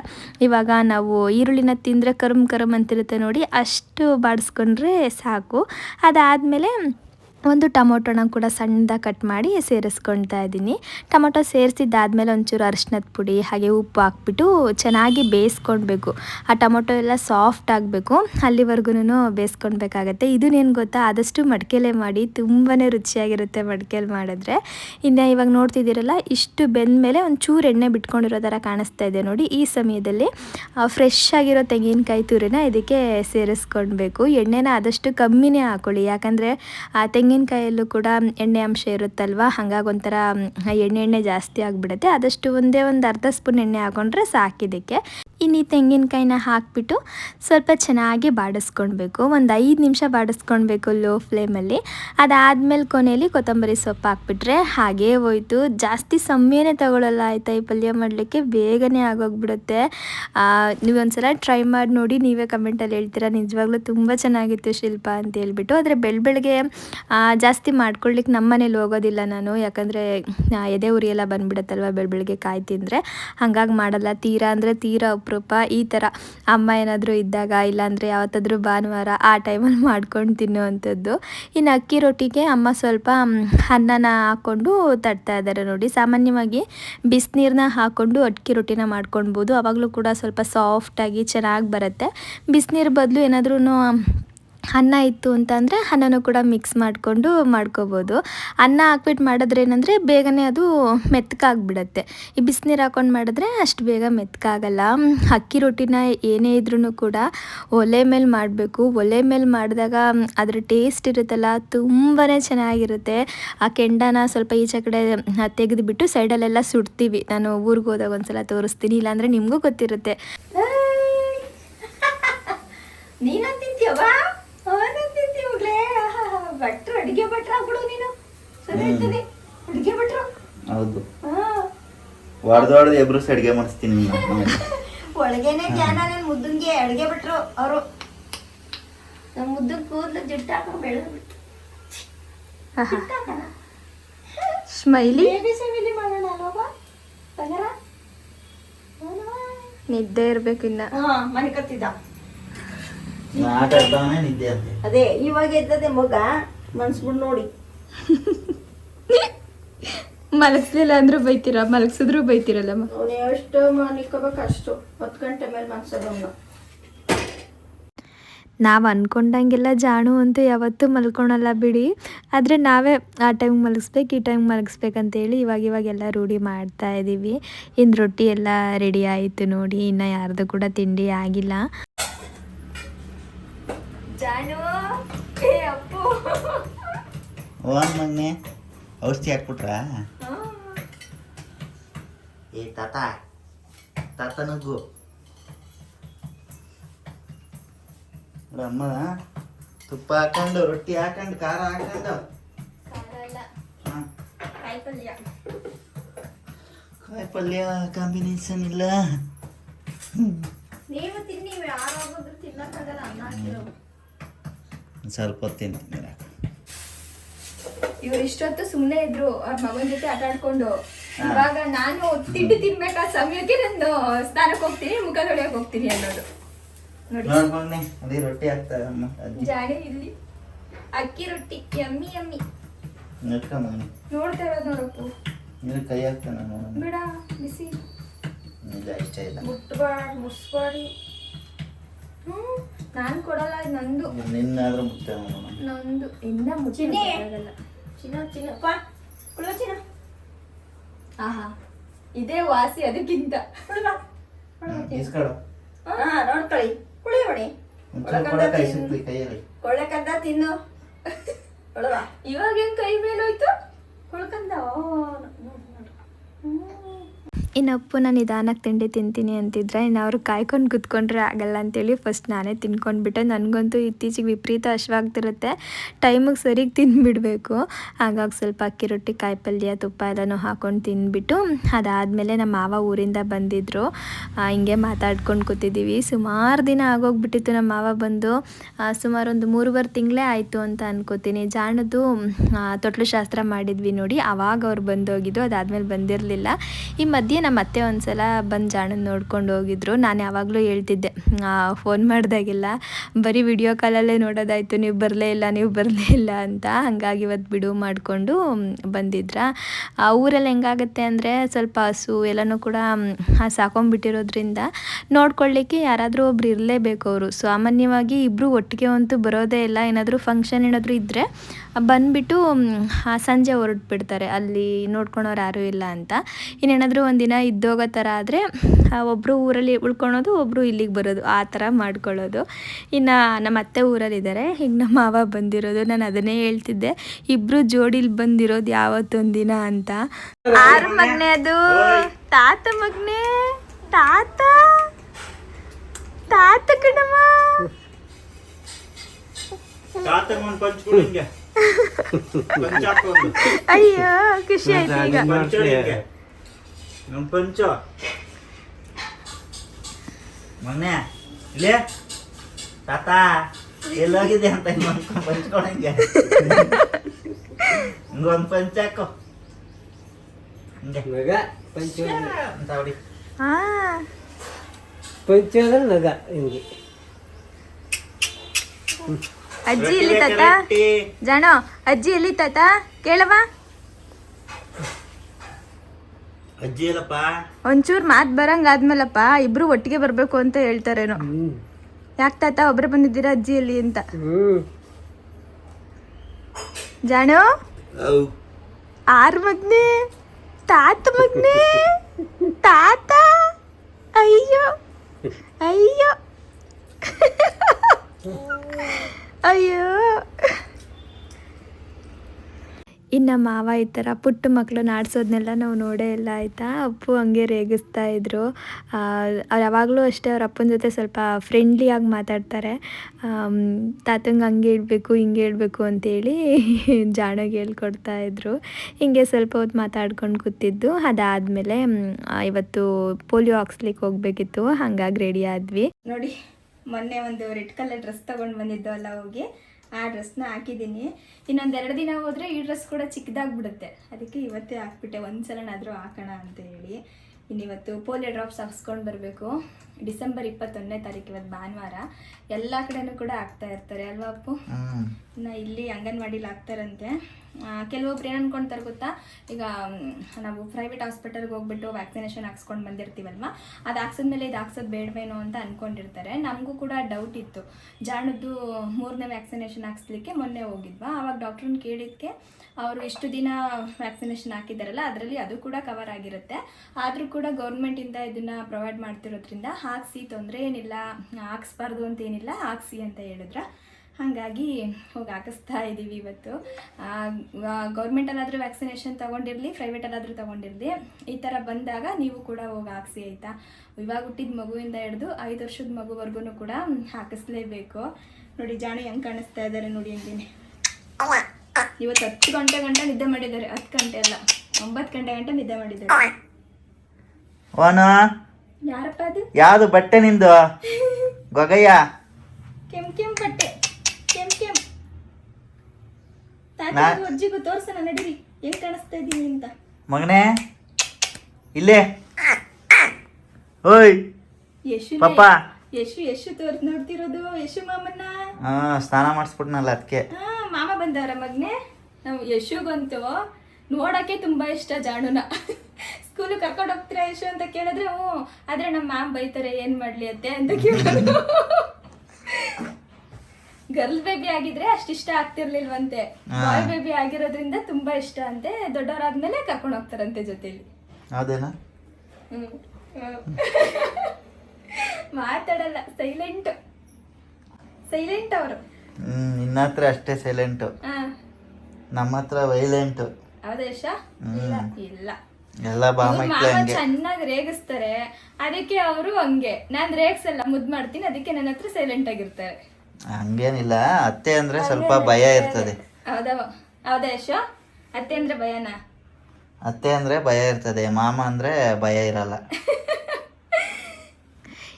ಇವಾಗ ನಾವು ಈರುಳ್ಳಿನ ತಿಂದರೆ ಕರುಮ್ ಕರುಮ್ ಅಂತಿರುತ್ತೆ ನೋಡಿ, ಅಷ್ಟು ಬಾಡಿಸ್ಕೊಂಡ್ರೆ ಸಾಕು. ಅದಾದಮೇಲೆ ಒಂದು ಟೊಮೊಟೊನ ಕೂಡ ಸಣ್ಣದಾಗಿ ಕಟ್ ಮಾಡಿ ಸೇರಿಸ್ಕೊಳ್ತಾ ಇದ್ದೀನಿ. ಟೊಮೊಟೊ ಸೇರಿಸಿದ್ದಾದ್ಮೇಲೆ ಒಂಚೂರು ಅರಿಶಿನದ ಪುಡಿ, ಹಾಗೆ ಉಪ್ಪು ಹಾಕ್ಬಿಟ್ಟು ಚೆನ್ನಾಗಿ ಬೇಯಿಸ್ಕೊಳ್ಬೇಕು. ಆ ಟೊಮೊಟೊ ಎಲ್ಲ ಸಾಫ್ಟ್ ಆಗಬೇಕು. ಅಲ್ಲಿವರೆಗೂ ಬೇಯಿಸ್ಕೊಳ್ಬೇಕಾಗತ್ತೆ. ಇದನ್ನೇನು ಗೊತ್ತಾ? ಆದಷ್ಟು ಮಡಿಕೆಲೆ ಮಾಡಿ ತುಂಬಾ ರುಚಿಯಾಗಿರುತ್ತೆ ಮಡಿಕೆಲಿ ಮಾಡಿದ್ರೆ. ಇನ್ನು ಇವಾಗ ನೋಡ್ತಿದ್ದೀರಲ್ಲ, ಇಷ್ಟು ಬೆಂದಮೇಲೆ ಒಂಚೂರು ಎಣ್ಣೆ ಬಿಟ್ಕೊಂಡಿರೋ ಥರ ಕಾಣಿಸ್ತಾ ಇದೆ ನೋಡಿ. ಈ ಸಮಯದಲ್ಲಿ ಫ್ರೆಶ್ ಆಗಿರೋ ತೆಂಗಿನಕಾಯಿ ತುರಿನ ಇದಕ್ಕೆ ಸೇರಿಸ್ಕೊಳ್ಬೇಕು. ಎಣ್ಣೆನ ಆದಷ್ಟು ಕಮ್ಮಿನೇ ಹಾಕೊಳ್ಳಿ. ಯಾಕಂದರೆ, ಆ ತೆಂಗಿನಕಾಯಲ್ಲೂ ಕೂಡ ಎಣ್ಣೆ ಅಂಶ ಇರುತ್ತಲ್ವ? ಹಾಗಾಗಿ ಒಂಥರ ಎಣ್ಣೆ ಎಣ್ಣೆ ಜಾಸ್ತಿ ಆಗಿಬಿಡುತ್ತೆ. ಆದಷ್ಟು ಒಂದೇ ಒಂದು ಅರ್ಧ ಸ್ಪೂನ್ ಎಣ್ಣೆ ಹಾಕೊಂಡ್ರೆ ಸಾಕಿದ್ದಕ್ಕೆ ಇನ್ನು ಈ ತೆಂಗಿನಕಾಯಿನ ಹಾಕಿಬಿಟ್ಟು ಸ್ವಲ್ಪ ಚೆನ್ನಾಗಿ ಬಾಡಿಸ್ಕೊಳ್ಬೇಕು. ಒಂದು ಐದು ನಿಮಿಷ ಬಾಡಿಸ್ಕೊಳ್ಬೇಕು ಲೋ ಫ್ಲೇಮಲ್ಲಿ. ಅದಾದಮೇಲೆ ಕೊನೆಯಲ್ಲಿ ಕೊತ್ತಂಬರಿ ಸೊಪ್ಪು ಹಾಕ್ಬಿಟ್ರೆ ಹಾಗೇ ಹೋಯಿತು. ಜಾಸ್ತಿ ಸಮಯನೇ ತಗೊಳ್ಳಲ್ಲ ಆಯಿತಾ ಈ ಪಲ್ಯ ಮಾಡಲಿಕ್ಕೆ. ಬೇಗನೆ ಆಗೋಗ್ಬಿಡುತ್ತೆ. ನೀವೊಂದ್ಸಲ ಟ್ರೈ ಮಾಡಿ ನೋಡಿ. ನೀವೇ ಕಮೆಂಟಲ್ಲಿ ಹೇಳ್ತೀರಾ. ನಿಜವಾಗ್ಲೂ ತುಂಬ ಚೆನ್ನಾಗಿತ್ತು ಶಿಲ್ಪ ಅಂತ ಹೇಳ್ಬಿಟ್ಟು. ಆದರೆ ಬೆಳ ಬೆಳಗ್ಗೆ ಜಾಸ್ತಿ ಮಾಡ್ಕೊಳ್ಲಿಕ್ಕೆ ನಮ್ಮ ಮನೇಲಿ ಹೋಗೋದಿಲ್ಲ ನಾನು. ಯಾಕಂದರೆ ಎದೆ ಉರಿ ಎಲ್ಲ ಬಂದ್ಬಿಡುತ್ತಲ್ವ ಬೆಳ ಬೆಳಗ್ಗೆ ಕಾಯಿ ತಿಂದರೆ. ಹಾಗಾಗಿ ಮಾಡಲ್ಲ. ತೀರಾ ಅಂದರೆ ತೀರಾ ಅಪರೂಪ. ಈ ಥರ ಅಮ್ಮ ಏನಾದರೂ ಇದ್ದಾಗ, ಇಲ್ಲಾಂದರೆ ಯಾವತ್ತಾದರೂ ಭಾನುವಾರ ಆ ಟೈಮಲ್ಲಿ ಮಾಡ್ಕೊಂಡು ತಿನ್ನುವಂಥದ್ದು. ಇನ್ನು ಅಕ್ಕಿ ರೊಟ್ಟಿಗೆ ಅಮ್ಮ ಸ್ವಲ್ಪ ಅನ್ನನ ಹಾಕ್ಕೊಂಡು ತಡ್ತಾ ಇದ್ದಾರೆ ನೋಡಿ. ಸಾಮಾನ್ಯವಾಗಿ ಬಿಸಿನೀರನ್ನ ಹಾಕ್ಕೊಂಡು ಅಕ್ಕಿ ರೊಟ್ಟಿನ ಮಾಡ್ಕೊಳ್ಬೋದು. ಆವಾಗಲೂ ಕೂಡ ಸ್ವಲ್ಪ ಸಾಫ್ಟಾಗಿ ಚೆನ್ನಾಗಿ ಬರುತ್ತೆ. ಬಿಸಿನೀರು ಬದಲು ಏನಾದ್ರೂ ಅನ್ನ ಇತ್ತು ಅಂತಂದರೆ ಅನ್ನನೂ ಕೂಡ ಮಿಕ್ಸ್ ಮಾಡಿಕೊಂಡು ಮಾಡ್ಕೋಬೋದು. ಅನ್ನ ಹಾಕ್ಬಿಟ್ಟು ಮಾಡಿದ್ರೆ ಏನಂದರೆ ಬೇಗನೆ ಅದು ಮೆತ್ತಗಾಗ್ಬಿಡತ್ತೆ ಈ ಬಿಸಿನೀರು ಹಾಕ್ಕೊಂಡು ಮಾಡಿದ್ರೆ ಅಷ್ಟು ಬೇಗ ಮೆತ್ತಕಾಗಲ್ಲ ಅಕ್ಕಿ ರೊಟ್ಟಿನ ಏನೇ ಇದ್ರೂ ಕೂಡ ಒಲೆ ಮೇಲೆ ಮಾಡಬೇಕು. ಒಲೆ ಮೇಲೆ ಮಾಡಿದಾಗ ಅದರ ಟೇಸ್ಟ್ ಇರುತ್ತಲ್ಲ ತುಂಬಾ ಚೆನ್ನಾಗಿರುತ್ತೆ. ಆ ಕೆಂಡನ ಸ್ವಲ್ಪ ಈಚೆ ಕಡೆ ತೆಗೆದುಬಿಟ್ಟು ಸೈಡಲ್ಲೆಲ್ಲ ಸುಡ್ತೀವಿ. ನಾನು ಊರಿಗೆ ಹೋದಾಗ ಒಂದ್ಸಲ ತೋರಿಸ್ತೀನಿ, ಇಲ್ಲಾಂದರೆ ನಿಮಗೂ ಗೊತ್ತಿರುತ್ತೆ. ನೀನ ತಿಂತೀಯ ಹೋಗ್ಲೇ ಭಟ್ರು ಅಡಿಗೆ ಭಟ್ರು ಆಗ್ಬಿಡು ನೀನು ಸರಿ ಹೇಳ್ತೀನಿ ಅಡಿಗೆ ಭಟ್ರು ಹೌದು. ಹಾ. ಹೊಡೆದು ಹೊಡೆದು ಎಬ್ರು ಅಡುಗೆ ಮಾಡಿಸ್ತೀನಿ. ಒಳಗೇನೆ ಜ್ಞಾನ ನನ್ನ ಮುದ್ದನ್ಗೆ ಅಡಿಗೆ ಬಿಟ್ರು ಅವರು. ನಮ್ಮ ಮುದ್ದನ್ ಕೂದಲು ಜುಟ್ಟು ಹಾಕೊಂಡು ಬೆಳೆದು ಸ್ಮೈಲಿ? ಬೇಬಿ ಸೆಮಿಲಿ ಮಾಡೋಣ ಅಲ್ವಾ ತಗರ ನಿದ್ದೆ ಇರ್ಬೇಕು ಇನ್ನ. ಮನೆ ಕತ್ತಿದ್ದ ಅದೇ ಇವಾಗ ಎದ್ದದೆ ಮಗ. ಮನ್ಸ್ಬಿಡ್ ನೋಡಿ. ಮಲಗಿಸ್ಲಿಲ್ಲ ಅಂದ್ರೂ ಬೈತೀರಾ ಮಲಗಿಸಿದ್ರು ಬೈತೀರಲ್ಲಮ್ಮ? ನಾವ್ ಎಷ್ಟು ನಿಕ್ಕೋಬೇಕು ಅಷ್ಟು ಹತ್ತು ಗಂಟೆ ಮೇಲೆ ಮನ್ಸೋದವ್ನ ನಾವು ಅಂದ್ಕೊಂಡಂಗೆಲ್ಲ ಜಾಣು ಅಂತೂ ಯಾವತ್ತೂ ಮಲ್ಕೊಳಲ್ಲ ಬಿಡಿ. ಆದರೆ ನಾವೇ ಆ ಟೈಮ್ ಮಲಗಿಸ್ಬೇಕು ಈ ಟೈಮ್ ಮಲಗಿಸ್ಬೇಕಂತೇಳಿ ಇವಾಗ ಇವಾಗ ಎಲ್ಲ ರೂಢಿ ಮಾಡ್ತಾ ಇದ್ದೀವಿ ಇನ್ನು ರೊಟ್ಟಿ ಎಲ್ಲ ರೆಡಿ ಆಯಿತು ನೋಡಿ ಇನ್ನು ಯಾರ್ದು ಕೂಡ ತಿಂಡಿ ಆಗಿಲ್ಲ. ಜಾಣು ಏ ಅಪ್ಪು. ಔಷಧಿ ಹಾಕ್ಬಿಟ್ರಾ? ಏ ತಾತ ತಾತ ನುಗ್ಗು. ಅಮ್ಮ. ತುಪ್ಪ ಹಾಕೊಂಡು ರೊಟ್ಟಿ ಹಾಕೊಂಡು ಖಾರ ಹಾಕೊಂಡು ಕಾಯಿ ಪಲ್ಯ ಕಾಂಬಿನೇಷನ್ ಇಲ್ಲ. ಸ್ವಲ್ಪ ತಿಂತೀನಿ. ಇವ್ರು ಇಷ್ಟೊತ್ತು ಸುಮ್ಮನೆ ಇದ್ರು ಅವ್ರ ಮಗನ ಜೊತೆ ಆಟ ಆಡ್ಕೊಂಡು. ಇವಾಗ ನಾನು ತಿಂಡಿ ತಿನ್ಬೇಕಾದ ಸಮಯಕ್ಕೆ ನಾನು ಸ್ನಾನಕ್ಕೆ ಹೋಗ್ತೀನಿ ಮುಖ ತೊಳೆಯಕ್ಕೆ ಹೋಗ್ತೀನಿ ಅನ್ನೋದು. ನೋಡಿ. ರೊಟ್ಟಿ ಹಾಕ್ತಾರೆ ಅಮ್ಮ ಇಲ್ಲಿ. ಅಕ್ಕಿ ರೊಟ್ಟಿ ಎಮ್ಮಿ ಎಮ್ಮಿ. ನೋಡ್ತಾ ಇರೋದು ನೋಡಪ್ಪು. ನೀನು ಕೈ ಹಾಕ್ತಾನೆ ಬೇಡ ಬಿಸಿ. ಇಲ್ಲ ಇಷ್ಟ ಇಲ್ಲ. ಮುಟ್ಬಾರ್ದು ಮುಸ್ಬಾಡಿ ಹ್ಮ್. ನಾನು ಕೊಡಲ್ಲ ಇದು ನಂದು ನಿನ್ನಾದ್ರೂ ನೋಡೋಣ ನಂದು. ಇನ್ನ ಮುಚ್ಚಿನ ಚಿನ್ನ. ಚಿನ್ನಪ್ಪ ಕುಳು ಚಿನ್ನ. ಆಹಾ. ಇದೇ ವಾಸಿ ಅದಕ್ಕಿಂತ. ಹಾ ನೋಡ್ಕೊಳ್ಳಿ. ಕುಳಿ ಬಿಡಿ ಒಂಚೂರು ಕೈ ಸಿಕ್ಲಿ ಕೈಯಲ್ಲಿ. ಕೊಳ್ಳೆ ಕದ್ದ ತಿನ್ನು ಇವಾಗ ಹೆಂಗ್ ಕೈ ಮೇಲೋಯ್ತು ಕೊಳ್ಕಂದ ಓ ನೋಡು ನೋಡು. ಹ್ಮ್. ಇನ್ನು ನಾನು ನಿಧಾನಕ್ಕೆ ತಿಂಡಿ ತಿಂತೀನಿ ಅಂತಿದ್ರೆ ಇನ್ನು ಅವ್ರು ಕಾಯ್ಕೊಂಡು ಕುತ್ಕೊಂಡ್ರೆ ಆಗಲ್ಲ ಅಂತೇಳಿ ಫಸ್ಟ್ ನಾನೇ ತಿನ್ಕೊಂಡ್ಬಿಟ್ಟೆ. ನನಗಂತೂ ಇತ್ತೀಚೆಗೆ ವಿಪರೀತ ಹಶ್ವಾಗ್ತಿರುತ್ತೆ. ಟೈಮಿಗೆ ಸರಿಗೆ ತಿನ್ಬಿಡಬೇಕು ಹಾಗಾಗಿ ಸ್ವಲ್ಪ ಅಕ್ಕಿ ರೊಟ್ಟಿ, ಕಾಯಿ ಪಲ್ಯ, ತುಪ್ಪ ಎಲ್ಲನೂ ಹಾಕೊಂಡು ತಿಂದ್ಬಿಟ್ಟು ಅದಾದಮೇಲೆ ನಮ್ಮ ಮಾವ ಊರಿಂದ ಬಂದಿದ್ದರು ಹಿಂಗೆ ಮಾತಾಡ್ಕೊಂಡು ಕೂತಿದ್ದೀವಿ. ಸುಮಾರು ದಿನ ಆಗೋಗ್ಬಿಟ್ಟಿತ್ತು ನಮ್ಮ ಮಾವ ಬಂದು. ಸುಮಾರು ಒಂದು ಮೂರುವರೆ ತಿಂಗಳೇ ಆಯಿತು ಅಂತ ಅನ್ಕೋತೀನಿ. ಜಾಣದು ತೊಟ್ಲು ಶಾಸ್ತ್ರ ಮಾಡಿದ್ವಿ ನೋಡಿ. ಆವಾಗ ಅವ್ರು ಬಂದೋಗಿದ್ದು, ಅದಾದಮೇಲೆ ಬಂದಿರಲಿಲ್ಲ. ಈ ಮಧ್ಯೆ ನಮ್ಮ ಅತ್ತೆ ಒಂದ್ಸಲ ಬಂದು ಜಾಣನ ನೋಡ್ಕೊಂಡು ಹೋಗಿದ್ರು. ನಾನು ಯಾವಾಗಲೂ ಹೇಳ್ತಿದ್ದೆ ಫೋನ್ ಮಾಡಿದಾಗೆಲ್ಲ, ಬರೀ ವಿಡಿಯೋ ಕಾಲಲ್ಲೇ ನೋಡೋದಾಯ್ತು, ನೀವು ಬರಲೇ ಇಲ್ಲ, ನೀವು ಬರಲೇ ಇಲ್ಲ ಅಂತ. ಹಾಗಾಗಿ ಇವತ್ತು ಬಿಡು ಮಾಡಿಕೊಂಡು ಬಂದಿದ್ರ. ಆ ಊರಲ್ಲಿ ಹೆಂಗಾಗುತ್ತೆ ಅಂದರೆ ಸ್ವಲ್ಪ ಹಸು ಎಲ್ಲನೂ ಕೂಡ ಸಾಕೊಂಡ್ಬಿಟ್ಟಿರೋದ್ರಿಂದ ನೋಡ್ಕೊಳ್ಳಿಕ್ಕೆ ಯಾರಾದರೂ ಒಬ್ರು ಇರಲೇಬೇಕು ಅವರು. ಸಾಮಾನ್ಯವಾಗಿ ಇಬ್ಬರು ಒಟ್ಟಿಗೆ ಅಂತೂ ಬರೋದೇ ಇಲ್ಲ. ಏನಾದರೂ ಫಂಕ್ಷನ್ ಏನಾದರೂ ಇದ್ದರೆ ಬಂದುಬಿಟ್ಟು ಸಂಜೆ ಹೊರಟ್ಬಿಡ್ತಾರೆ. ಅಲ್ಲಿ ನೋಡ್ಕೊಳೋರು ಯಾರೂ ಇಲ್ಲ ಅಂತ. ಇನ್ನೇನಾದರೂ ಒಂದಿನ ಇದ್ದೋಗೋ ಥರ ಆದರೆ ಒಬ್ಬರು ಊರಲ್ಲಿ ಉಳ್ಕೊಳೋದು ಒಬ್ಬರು ಇಲ್ಲಿಗೆ ಬರೋದು ಆ ಥರ ಮಾಡ್ಕೊಳ್ಳೋದು. ಇನ್ನು ನಮ್ಮ ಅತ್ತೆ ಊರಲ್ಲಿದ್ದಾರೆ ಈಗ ನಮ್ಮ ಮಾವ ಬಂದಿರೋದು ನಾನು ಅದನ್ನೇ ಹೇಳ್ತಿದ್ದೆ. ಇಬ್ಬರು ಜೋಡಿಲಿ ಬಂದಿರೋದು ಯಾವತ್ತೊಂದಿನ ಅಂತ. ಆರು ಮಗ್ನೆ ಅದು? ತಾತ ಮಗನೇ? ತಾತ? ತಾತ ಕಣಮ್ಮ? ಅಯ್ಯೋ ಖುಷಿ ಆಯ್ತು ಈಗ. ಪಂಚ ಹಿಂಗೆ ನಮ್ ಪಂಚ ಮೊನ್ನೆ ಇಲ್ಲೇ ತಾತ ಎಲ್ಲೋಗಿದೆ ಅಂತ ಹಿಂಗೆ ಪಂಚ್ಕೊಳಂಗೆ ಹಿಂಗೊಂದು ಪಂಚ ಹಾಕೋ ಹಿಂಗೆ ಮಗ ಪಂಚೋದ ಅಂತ ಹೊಡಿ ಹಾ ಪಂಚೋದ ಮಗ ಹಿಂಗೆ ಅಜ್ಜಿ ಎಲ್ಲಿ ತಾತ ರೊಟ್ಟಿ ಜಾಣೋ ಅಜ್ಜಿ ಎಲ್ಲಿ ತಾತ ಕೇಳವ ಒಂಚೂರು ಮಾತು ಬರಂಗ್ ಆದ್ಮೇಲಪ್ಪ ಇಬ್ರು ಒಟ್ಟಿಗೆ ಬರ್ಬೇಕು ಅಂತ ಹೇಳ್ತಾರೇನೋ. ಯಾಕ ತಾತ ಒಬ್ರೇ ಬಂದಿದ್ದೀರಾ ಅಜ್ಜಿಯಲ್ಲಿ ಅಂತ? ಜಾಣು? ಆರ್ ಮಗ್ನೆ? ತಾತ ಮಗ್ನೆ? ತಾತ? ಅಯ್ಯೋ. ಅಯ್ಯೋ. ಅಯ್ಯೋ. ಇನ್ನು ಮಾವ ಈ ಥರ ಪುಟ್ಟ ಮಕ್ಕಳು ನಾಡ್ಸೋದನ್ನೆಲ್ಲ ನಾವು ನೋಡೇ ಇಲ್ಲ ಆಯಿತಾ? ಅಪ್ಪು ಹಂಗೆ ರೇಗಿಸ್ತಾ ಇದ್ರು. ಅವ್ರು ಯಾವಾಗಲೂ ಅಷ್ಟೇ ಅವ್ರ ಅಪ್ಪನ ಜೊತೆ ಸ್ವಲ್ಪ ಫ್ರೆಂಡ್ಲಿಯಾಗಿ ಮಾತಾಡ್ತಾರೆ. ತಾತಂಗೆ ಹಂಗೆ ಇಡಬೇಕು, ಹಿಂಗೆ ಹೇಳಬೇಕು ಅಂತೇಳಿ ಜಾಣಗೆ ಹೇಳ್ಕೊಡ್ತಾ ಇದ್ರು. ಹಿಂಗೆ ಸ್ವಲ್ಪ ಹೊತ್ತು ಮಾತಾಡ್ಕೊಂಡು ಕೂತಿದ್ದು. ಅದಾದಮೇಲೆ ಇವತ್ತು ಪೋಲಿಯೋ ಹಾಕ್ಸ್ಲಿಕ್ಕೆ ಹೋಗ್ಬೇಕಿತ್ತು. ಹಾಗಾಗಿ ರೆಡಿ ಆದ್ವಿ. ನೋಡಿ, ಮೊನ್ನೆ ಒಂದು ರೆಡ್ ಕಲರ್ ಡ್ರೆಸ್ ತಗೊಂಡು ಬಂದಿದ್ದು ಅಲ್ಲ ಹೋಗಿ ಆ ಡ್ರೆಸ್ನ ಹಾಕಿದ್ದೀನಿ. ಇನ್ನೊಂದೆರಡು ದಿನ ಹೋದರೆ ಈ ಡ್ರೆಸ್ ಕೂಡ ಚಿಕ್ಕದಾಗ್ಬಿಡುತ್ತೆ. ಅದಕ್ಕೆ ಇವತ್ತೇ ಹಾಕ್ಬಿಟ್ಟೆ. ಒಂದ್ಸಲನಾದರೂ ಹಾಕೋಣ ಅಂತ ಹೇಳಿ. ಇನ್ನಿವತ್ತು ಪೋಲಿಯೋ ಡ್ರಾಪ್ಸ್ ಹಾಕ್ಸ್ಕೊಂಡು ಬರಬೇಕು. ಡಿಸೆಂಬರ್ ಇಪ್ಪತ್ತೊಂದನೇ ತಾರೀಕು ಇವತ್ತು ಭಾನುವಾರ. ಎಲ್ಲ ಕಡೆನೂ ಕೂಡ ಹಾಕ್ತಾ ಇರ್ತಾರೆ ಅಲ್ವಾ ಅಪ್ಪು? ಇನ್ನು ಇಲ್ಲಿ ಅಂಗನವಾಡಿಲಿ ಹಾಕ್ತಾರಂತೆ. ಕೆಲವೊಬ್ರು ಏನು ಅನ್ಕೊಂತಾರೆ ಗೊತ್ತಾ? ಈಗ ನಾವು ಪ್ರೈವೇಟ್ ಹಾಸ್ಪಿಟಲ್ಗೆ ಹೋಗ್ಬಿಟ್ಟು ವ್ಯಾಕ್ಸಿನೇಷನ್ ಹಾಕ್ಸ್ಕೊಂಡು ಬಂದಿರ್ತೀವಲ್ವ? ಅದು ಹಾಕ್ಸಿದ್ಮೇಲೆ ಇದು ಹಾಕ್ಸೋದು ಬೇಡವೇನೋ ಅಂತ ಅನ್ಕೊಂಡಿರ್ತಾರೆ. ನಮಗೂ ಕೂಡ ಡೌಟ್ ಇತ್ತು. ಜಾಣದ್ದು ಮೂರನೇ ವ್ಯಾಕ್ಸಿನೇಷನ್ ಹಾಕ್ಸ್ಲಿಕ್ಕೆ ಮೊನ್ನೆ ಹೋಗಿದ್ವಾ? ಆವಾಗ ಡಾಕ್ಟ್ರನ್ನ ಕೇಳಿದ್ದಕ್ಕೆ ಅವರು ಎಷ್ಟು ದಿನ ವ್ಯಾಕ್ಸಿನೇಷನ್ ಹಾಕಿದ್ದಾರಲ್ಲ ಅದರಲ್ಲಿ ಅದು ಕೂಡ ಕವರ್ ಆಗಿರುತ್ತೆ. ಆದರೂ ಕೂಡ ಗೌರ್ಮೆಂಟಿಂದ ಇದನ್ನು ಪ್ರೊವೈಡ್ ಮಾಡ್ತಿರೋದ್ರಿಂದ ಹಾಕ್ಸಿ ತೊಂದರೆ ಏನಿಲ್ಲ, ಹಾಕ್ಸ್ಬಾರ್ದು ಅಂತ ಏನಿಲ್ಲ, ಹಾಕ್ಸಿ ಅಂತ ಹೇಳಿದ್ರ. ಹಾಗಾಗಿ ಹೋಗಿ ಹಾಕಿಸ್ತಾ ಇದ್ದೀವಿ ಇವತ್ತು. ಗೌರ್ಮೆಂಟಲ್ಲಾದರೂ ವ್ಯಾಕ್ಸಿನೇಷನ್ ತೊಗೊಂಡಿರಲಿ ಪ್ರೈವೇಟಲ್ಲಾದರೂ ತೊಗೊಂಡಿರಲಿ ಈ ಥರ ಬಂದಾಗ ನೀವು ಕೂಡ ಹೋಗಿ ಹಾಕ್ಸಿ ಆಯಿತಾ? ಇವಾಗ ಹುಟ್ಟಿದ ಮಗುವಿಂದ ಹಿಡಿದು ಐದು ವರ್ಷದ ಮಗುವರೆಗೂ ಕೂಡ ಹಾಕಿಸ್ಲೇಬೇಕು. ನೋಡಿ ಜಾಣಿ ಹೆಂಗೆ ಕಾಣಿಸ್ತಾ ಇದ್ದಾರೆ ನೋಡಿ ಹಂಗೇನೆ ಇವತ್ತು ಹತ್ತು ಗಂಟೆ ಗಂಟೆ ನಿದ್ದೆ ಮಾಡಿದ್ದಾರೆ. ಹತ್ತು ಗಂಟೆ ಅಲ್ಲ ಒಂಬತ್ತು ಗಂಟೆ ಗಂಟೆ ನಿದ್ದೆ ಮಾಡಿದ್ದಾರೆ. ಓನು ಯಾರಪ್ಪ ಅದು? ಯಾವುದು ಬಟ್ಟೆ ನಿಂದು? ಗೊಗಯ್ಯ? ಕೆಂಪ್ ಕೆಂಪ್ ಬಟ್ಟೆ ಕೆಂಪ್ ಕೆಂಪ್ ನಾ- ತಾತ ಅಜ್ಜಿಗೂ ತೋರ್ಸೋಣ ನಡೀರಿ ಹೆಂಗ್ ಕಾಣಿಸ್ತಾ ಇದ್ದೀನಿ ಅಂತ. ಮಗನೇ ಇಲ್ಲೇ. ಓಯ್. ಯಶು ಪಾಪ ಯಶು ಯಶು ತೋರ್ಸ್ ನೋಡ್ತಿರೋದು ಯಶು ಮಾಮನ್ನ. ಹಾ ಸ್ನಾನ ಮಾಡಿಸ್ಬಿಟ್ನಲ್ಲ ಅದಕ್ಕೆ ಹಾ ಮಾಮ ಬಂದವರ ಮಗ್ನೆ. ನಾವು ಯಶುಗಂತೂ ನೋಡಕ್ಕೆ ತುಂಬಾ ಇಷ್ಟ ಜಾಣುನ ಸ್ಕೂಲ್ ಕರ್ಕೊಂಡು ಹೋಗ್ತೀರಾ ಯಶು ಅಂತ ಕೇಳಿದ್ರೆ ಹ್ಞೂ. ಆದ್ರೆ ನಮ್ಮ ಮ್ಯಾಮ್ ಬೈತಾರೆ ಏನ್ ಮಾಡ್ಲಿ ಅತ್ತೆ ಅಂತ ಕೇಳೋದು. ಗರ್ಲ್ ಬೇಬಿ ಆಗಿದ್ರೆ ಅಷ್ಟಿಷ್ಟ ಆಗ್ತಿರ್ಲಿಲ್ವಂತೆ. ಬಾಯ್ ಬೇಬಿ ಆಗಿರೋದ್ರಿಂದ ತುಂಬಾ ಇಷ್ಟ ಅಂತೆ. ದೊಡ್ಡವರಾದ್ಮೇಲೆ ಕರ್ಕೊಂಡು ಹೋಗ್ತಾರಂತೆ ಜೊತೆಲಿ. ಅದೇನಾ. ಮಾತಾಡಲ್ಲ. ಸೈಲೆಂಟ್ ಸೈಲೆಂಟ್ ಅವರು. ನಿನ್ನ ಹತ್ರ ಅಷ್ಟೇ ಸೈಲೆಂಟ್ ನಮ್ಮ ಹತ್ರ ವೈಲೆಂಟ್ ಇಲ್ಲ ಇಲ್ಲ. ಎಲ್ಲ ಚೆನ್ನಾಗಿ ರೇಗಿಸ್ತಾರೆ. ಅದಕ್ಕೆ ಅವರು ಹಂಗೆ. ನಾನ್ ರೇಗ್ಸಲ್ಲ ಮುದ್ ಮಾಡ್ತೀನಿ. ಅದಕ್ಕೆ ನನ್ನ ಹತ್ರ ಸೈಲೆಂಟ್ ಆಗಿರ್ತಾರೆ. ಹಂಗೇನಿಲ್ಲ ಅತ್ತೆ ಅಂದ್ರೆ ಸ್ವಲ್ಪ ಭಯ ಇರ್ತದೆ. ಹೌದಾ? ಹೌದಾ ಯಶ? ಅತ್ತೆ ಅಂದ್ರೆ ಭಯನಾ? ಅತ್ತೆ ಅಂದ್ರೆ ಭಯ ಇರ್ತದೆ ಮಾಮ ಅಂದ್ರೆ ಭಯ ಇರಲ್ಲ.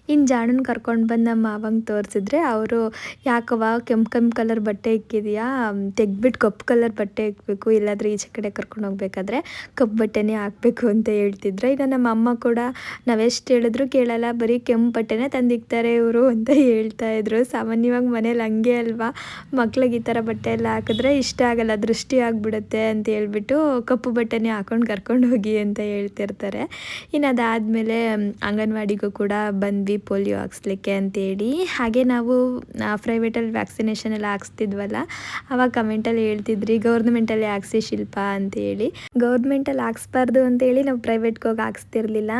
ಇನ್ನು ಜಾಣನ್ ಕರ್ಕೊಂಡು ಬಂದು ನಮ್ಮ ಮಾವಂಗೆ ತೋರಿಸಿದ್ರೆ ಅವರು, ಯಾಕವ್ವ, ಕೆಂಪು ಕೆಂಪು ಕಲರ್ ಬಟ್ಟೆ ಇಕ್ಕಿದೆಯಾ? ತೆಗ್ಬಿಟ್ಟು ಕಪ್ಪು ಕಲರ್ ಬಟ್ಟೆ ಇಕ್ಬೇಕು, ಇಲ್ಲಾದರೆ ಈಚೆ ಕಡೆ ಕರ್ಕೊಂಡು ಹೋಗ್ಬೇಕಾದ್ರೆ ಕಪ್ಪು ಬಟ್ಟೆನೇ ಹಾಕಬೇಕು ಅಂತ ಹೇಳ್ತಿದ್ರು. ಈಗ ನಮ್ಮ ಅಮ್ಮ ಕೂಡ ನಾವೆಷ್ಟು ಹೇಳಿದ್ರು ಕೇಳಲ್ಲ, ಬರೀ ಕೆಂಪು ಬಟ್ಟೆನೇ ತಂದಿಕ್ತಾರೆ ಇವರು ಅಂತ ಹೇಳ್ತಾ ಇದ್ರು. ಸಾಮಾನ್ಯವಾಗಿ ಮನೇಲಿ ಹಂಗೆ ಅಲ್ವಾ? ಮಕ್ಳಿಗೆ ಈ ಥರ ಬಟ್ಟೆ ಎಲ್ಲ ಹಾಕಿದ್ರೆ ಇಷ್ಟ ಆಗಲ್ಲ, ದೃಷ್ಟಿ ಆಗಿಬಿಡುತ್ತೆ ಅಂತ ಹೇಳ್ಬಿಟ್ಟು ಕಪ್ಪು ಬಟ್ಟೆನೇ ಹಾಕೊಂಡು ಕರ್ಕೊಂಡು ಹೋಗಿ ಅಂತ ಹೇಳ್ತಿರ್ತಾರೆ. ಇನ್ನು ಅದಾದಮೇಲೆ ಅಂಗನವಾಡಿಗೂ ಕೂಡ ಬಂದ್ವಿ. ಪೋಲಿಯೋ ಹಾಕ್ಸ್ಲಿಕ್ಕೆ ಅಂತೇಳಿ. ಹಾಗೆ ನಾವು ಪ್ರೈವೇಟಲ್ಲಿ ವ್ಯಾಕ್ಸಿನೇಷನ್ ಎಲ್ಲ ಹಾಕ್ಸ್ತಿದ್ವಲ್ಲ, ಅವಾಗ ಕಮೆಂಟಲ್ಲಿ ಹೇಳ್ತಿದ್ರಿ ಗೌರ್ಮೆಂಟಲ್ಲಿ ಹಾಕ್ಸಿ ಶಿಲ್ಪ ಅಂತೇಳಿ. ಗೌರ್ಮೆಂಟಲ್ಲಿ ಹಾಕ್ಸ್ಬಾರ್ದು ಅಂತೇಳಿ ನಾವು ಪ್ರೈವೇಟ್ಗೆ ಹೋಗಿ ಹಾಕ್ಸ್ತಿರ್ಲಿಲ್ಲ.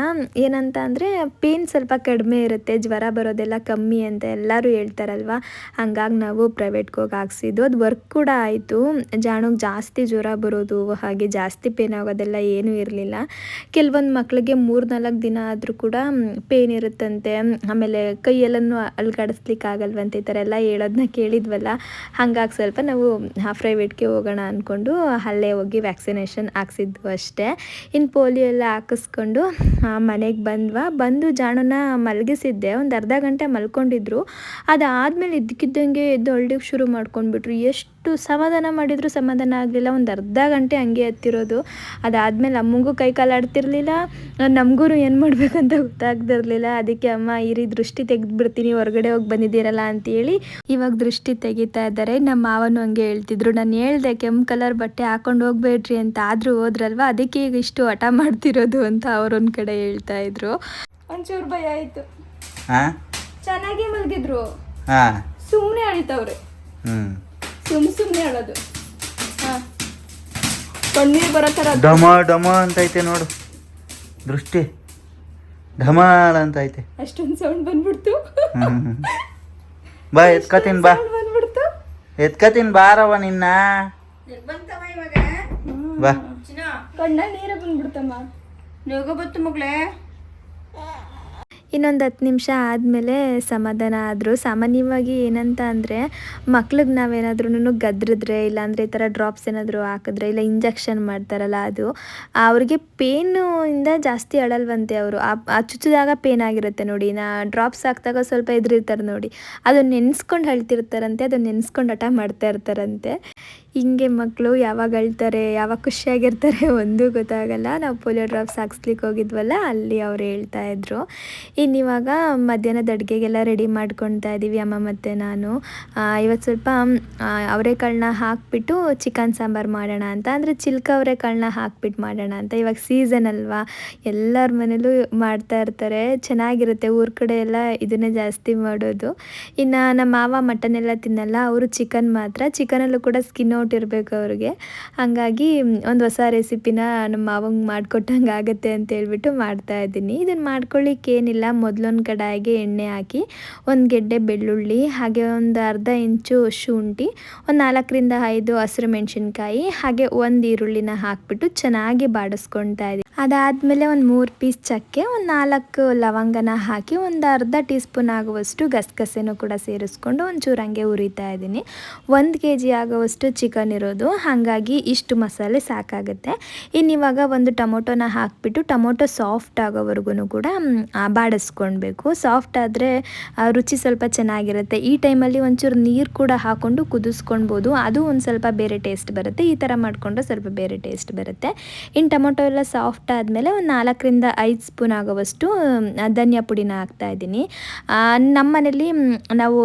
ಏನಂತ ಅಂದರೆ ಪೇನ್ ಸ್ವಲ್ಪ ಕಡಿಮೆ ಇರುತ್ತೆ, ಜ್ವರ ಬರೋದೆಲ್ಲ ಕಮ್ಮಿ ಅಂತ ಎಲ್ಲರೂ ಹೇಳ್ತಾರಲ್ವ? ಹಂಗಾಗಿ ನಾವು ಪ್ರೈವೇಟ್ಗೆ ಹೋಗಿ ಹಾಕ್ಸಿದ್ದು. ಅದು ವರ್ಕ್ ಕೂಡ ಆಯಿತು. ಜಾಣಗೆ ಜಾಸ್ತಿ ಜ್ವರ ಬರೋದು, ಹಾಗೆ ಜಾಸ್ತಿ ಪೇನ್ ಆಗೋದೆಲ್ಲ ಏನೂ ಇರಲಿಲ್ಲ. ಕೆಲವೊಂದು ಮಕ್ಕಳಿಗೆ ಮೂರು ನಾಲ್ಕು ದಿನ ಆದರೂ ಕೂಡ ಪೇನ್ ಇರುತ್ತಂತೆ. ಆಮೇಲೆ ಕೈಯೆಲ್ಲನೂ ಅಲ್ಗಾಡಿಸ್ಲಿಕ್ಕೆ ಆಗಲ್ವಂತೆ ಈ ಥರ ಎಲ್ಲ ಹೇಳೋದನ್ನ ಕೇಳಿದ್ವಲ್ಲ, ಹಾಗಾಗಿ ಸ್ವಲ್ಪ ನಾವು ಪ್ರೈವೇಟ್ಗೆ ಹೋಗೋಣ ಅಂದ್ಕೊಂಡು ಅಲ್ಲೇ ಹೋಗಿ ವ್ಯಾಕ್ಸಿನೇಷನ್ ಹಾಕ್ಸಿದ್ವು ಅಷ್ಟೇ. ಇನ್ನು ಪೋಲಿಯೋ ಎಲ್ಲ ಹಾಕಿಸ್ಕೊಂಡು ಮನೆಗೆ ಬಂದ್ವಾ. ಬಂದು ಜಾಣನ ಮಲಗಿಸಿದ್ದೆ. ಒಂದು ಅರ್ಧ ಗಂಟೆ ಮಲ್ಕೊಂಡಿದ್ರು. ಅದಾದಮೇಲೆ ಇದ್ದಕ್ಕಿದ್ದಂಗೆ ಎದ್ದು ಅಳ್ಳಿಗೆ ಶುರು ಮಾಡ್ಕೊಂಡ್ಬಿಟ್ರು. ಎಷ್ಟು ಸಮಾಧಾನ ಮಾಡಿದರೂ ಸಮಾಧಾನ ಆಗಲಿಲ್ಲ. ಒಂದು ಅರ್ಧ ಗಂಟೆ ಹಂಗೆ ಹತ್ತಿರೋದು ಅದಾದಮೇಲೆ ಅಮ್ಮಂಗೂ ಕೈ ಕಾಲಾಡ್ತಿರ್ಲಿಲ್ಲ ನಮಗೂ ಏನು ಮಾಡಬೇಕಂತ ಗೊತ್ತಾಗ್ದಿರಲಿಲ್ಲ. ಅದಕ್ಕೆ ಅಮ್ಮ ಈ ದೃಷ್ಟಿ ದೃಷ್ಟಿ ತೆಗೆದ್ಬಿಡ್ತೀನಿ. ಹೊರಗಡೆ ಹೋಗಿ ಬಂದಿದ್ದೀರಲ್ಲ ಅಂತೇಳಿ ಇವಾಗ ದೃಷ್ಟಿ ತೆಗಿತಾ ಇದ್ದಾರೆ. ನಮ್ಮ ಮಾವನು ಹಂಗೆ ಹೇಳ್ತಿದ್ರು. ನಾನು ಹೇಳ್ದೆ ಕೆಂಪು ಕಲರ್ ಬಟ್ಟೆ ಹಾಕೊಂಡು ಹೋಗ್ಬೇಡ್ರಿ ಅಂತ ಆದರೂ ಹೋದ್ರಲ್ವ? ಅದಕ್ಕೆ ಈಗ ಇಷ್ಟು ಹಠ ಮಾಡ್ತಿರೋದು ಅಂತ ಅವರೊಂದು ಕಡೆ ಹೇಳ್ತಾ ಇದ್ರು. ಒಂಚೂರು ಭಯ ಆಯಿತು. ಹಾ? ಚೆನ್ನಾಗಿ ಮಲಗಿದ್ರು. ಹಾ. ಸುಮ್ಮನೆ ಅಳಿತವ್ರೆ. ಹ್ಮ್. ಸುಮ್ ಸುಮ್ಮನೆ ಹೇಳೋದು. ಹಾಂ. ಕಣ್ಣೀರು ಬರೋ ಥರ ಡಮ ಡಮ ಅಂತ ಐತೆ ನೋಡು. ದೃಷ್ಟಿ. ಧಮಾಲ್ ಅಂತ ಐತೆ ಅಷ್ಟೊಂದು ಸೌಂಡ್ ಬಂದ್ಬಿಡ್ತು. ಹ್ಮ್. ಬಾ ಎತ್ಕತೀನಿ ಬಾ. ಬಂದ್ಬಿಡ್ತು. ಎತ್ಕತೀನಿ ಬಾರವ ನಿನ್ನ. ಬಾ. ಕಣ್ಣ ನೀರ ನೀರೇ ಬಂದ್ಬಿಡ್ತಮ್ಮ. ನೋಗೋ ಬತ್ತು ಮಗಳೇ. ಇನ್ನೊಂದು ಹತ್ತು ನಿಮಿಷ ಆದಮೇಲೆ ಸಮಾಧಾನ ಆದರು. ಸಾಮಾನ್ಯವಾಗಿ ಏನಂತ ಅಂದರೆ, ಮಕ್ಳಿಗೆ ನಾವೇನಾದ್ರೂ ಗದ್ರಿದ್ರೆ, ಇಲ್ಲಾಂದರೆ ಈ ಥರ ಡ್ರಾಪ್ಸ್ ಏನಾದರೂ ಹಾಕಿದ್ರೆ, ಇಲ್ಲ ಇಂಜೆಕ್ಷನ್ ಮಾಡ್ತಾರಲ್ಲ ಅದು, ಅವ್ರಿಗೆ ಪೇನು ಇಂದ ಜಾಸ್ತಿ ಅಳಲ್ವಂತೆ ಅವರು. ಆ ಚುಚ್ಚಿದಾಗ ಪೇನ್ ಆಗಿರುತ್ತೆ ನೋಡಿ. ನಾ ಡ್ರಾಪ್ಸ್ ಹಾಕಿದಾಗ ಸ್ವಲ್ಪ ಎದುರಿರ್ತಾರೆ ನೋಡಿ. ಅದನ್ನ ನೆನೆಸ್ಕೊಂಡು ಅಳ್ತಿರ್ತಾರಂತೆ ಅದನ್ನ ನೆನೆಸ್ಕೊಂಡು ಹಠ ಮಾಡ್ತಾ ಇರ್ತಾರಂತೆ. ಹಿಂಗೆ ಮಕ್ಕಳು ಯಾವಾಗ ಅಳ್ತಾರೆ, ಯಾವಾಗ ಖುಷಿಯಾಗಿರ್ತಾರೆ ಒಂದೂ ಗೊತ್ತಾಗಲ್ಲ. ನಾವು ಪೋಲಿಯೋ ಡ್ರಾಪ್ಸ್ ಹಾಕ್ಸ್ಲಿಕ್ಕೆ ಹೋಗಿದ್ವಲ್ಲ, ಅಲ್ಲಿ ಅವ್ರು ಹೇಳ್ತಾ ಇದ್ರು. ಇನ್ನಿವಾಗ ಮಧ್ಯಾಹ್ನದ ಅಡುಗೆಗೆಲ್ಲ ರೆಡಿ ಮಾಡ್ಕೊತಾ ಇದ್ದೀವಿ ಅಮ್ಮ ಮತ್ತು ನಾನು. ಇವತ್ತು ಸ್ವಲ್ಪ ಅವರೆಕಾಳನ್ನ ಹಾಕ್ಬಿಟ್ಟು ಚಿಕನ್ ಸಾಂಬಾರು ಮಾಡೋಣ ಅಂತ. ಅಂದರೆ ಚಿಲ್ಕ ಅವರೆಕಾಳನ್ನ ಹಾಕ್ಬಿಟ್ಟು ಮಾಡೋಣ ಅಂತ. ಇವಾಗ ಸೀಸನ್ ಅಲ್ವಾ. ಎಲ್ಲರ ಮನೇಲೂ ಮಾಡ್ತಾ ಇರ್ತಾರೆ. ಚೆನ್ನಾಗಿರುತ್ತೆ. ಊರ ಕಡೆ ಎಲ್ಲ ಇದನ್ನೇ ಜಾಸ್ತಿ ಮಾಡೋದು. ಇನ್ನು ನಮ್ಮ ಮಾವ ಮಟನ್ ಎಲ್ಲ ತಿನ್ನಲ್ಲ, ಅವರು ಚಿಕನ್ ಮಾತ್ರ. ಚಿಕನಲ್ಲೂ ಕೂಡ ಸ್ಕಿನ್ ಔಟ್ ಇರಬೇಕು ಅವ್ರಿಗೆ. ಹಾಗಾಗಿ ಒಂದು ಹೊಸ ರೆಸಿಪಿನ ನಮ್ಮ ಮಾವಂಗೆ ಮಾಡಿಕೊಟ್ಟಂಗೆ ಆಗುತ್ತೆ ಅಂತ ಹೇಳ್ಬಿಟ್ಟು ಮಾಡ್ತಾ ಇದ್ದೀನಿ. ಇದನ್ನು ಮಾಡ್ಕೊಳ್ಳಿಕ್ಕೆ ಏನಿಲ್ಲ. ಮೊದಲೊಂದು ಕಡಾಯಿಗೆ ಎಣ್ಣೆ ಹಾಕಿ, ಒಂದು ಗೆಡ್ಡೆ ಬೆಳ್ಳುಳ್ಳಿ, ಹಾಗೆ ಒಂದು ಅರ್ಧ ಇಂಚು ಶುಂಠಿ ಒಂದು ನಾಲ್ಕರಿಂದ ಐದು ಹಸಿರು ಮೆಣಸಿನ್ಕಾಯಿ, ಹಾಗೆ ಒಂದು ಈರುಳ್ಳಿನ ಹಾಕಿಬಿಟ್ಟು ಚೆನ್ನಾಗಿ ಬಾಡಿಸ್ಕೊಳ್ತಾ ಇದ್ದೀನಿ. ಅದಾದಮೇಲೆ ಒಂದು ಮೂರು ಪೀಸ್ ಚಕ್ಕೆ, ಒಂದು ನಾಲ್ಕು ಲವಂಗನ ಹಾಕಿ ಒಂದು ಅರ್ಧ ಟೀ ಸ್ಪೂನ್ ಆಗುವಷ್ಟು ಗಸಗಸೆನೂ ಕೂಡ ಸೇರಿಸ್ಕೊಂಡು ಒಂಚೂರು ಹಂಗೆ ಉರಿತಾ ಇದ್ದೀನಿ. ಒಂದು ಕೆ ಜಿ ಆಗುವಷ್ಟು ಚಿಕನ್ ಇರೋದು. ಹಾಗಾಗಿ ಇಷ್ಟು ಮಸಾಲೆ ಸಾಕಾಗುತ್ತೆ. ಇನ್ನಿವಾಗ ಒಂದು ಟೊಮೊಟೊನ ಹಾಕಿಬಿಟ್ಟು ಟೊಮೊಟೊ ಸಾಫ್ಟ್ ಆಗೋವರೆಗೂ ಕೂಡ ಬಾಡಿಸ್ಕೊಳ್ಬೇಕು ಸಾಫ್ಟ್ ಆದರೆ ರುಚಿ ಸ್ವಲ್ಪ ಚೆನ್ನಾಗಿರುತ್ತೆ. ಈ ಟೈಮಲ್ಲಿ ಒಂಚೂರು ನೀರು ಕೂಡ ಹಾಕ್ಕೊಂಡು ಕುದಿಸ್ಕೊಳ್ಬೋದು ಅದು ಒಂದು ಸ್ವಲ್ಪ ಬೇರೆ ಟೇಸ್ಟ್ ಬರುತ್ತೆ. ಈ ಥರ ಮಾಡಿಕೊಂಡು ಸ್ವಲ್ಪ ಬೇರೆ ಟೇಸ್ಟ್ ಬರುತ್ತೆ. ಇನ್ನು ಟೊಮೊಟೊ ಎಲ್ಲ ಸಾಫ್ಟ್ ಆದಮೇಲೆ ಒಂದು ನಾಲ್ಕರಿಂದ ಐದು ಸ್ಪೂನ್ ಆಗೋವಷ್ಟು ಧನಿಯಾ ಪುಡಿನ ಹಾಕ್ತಾ ಇದ್ದೀನಿ. ನಮ್ಮ ಮನೇಲಿ ನಾವು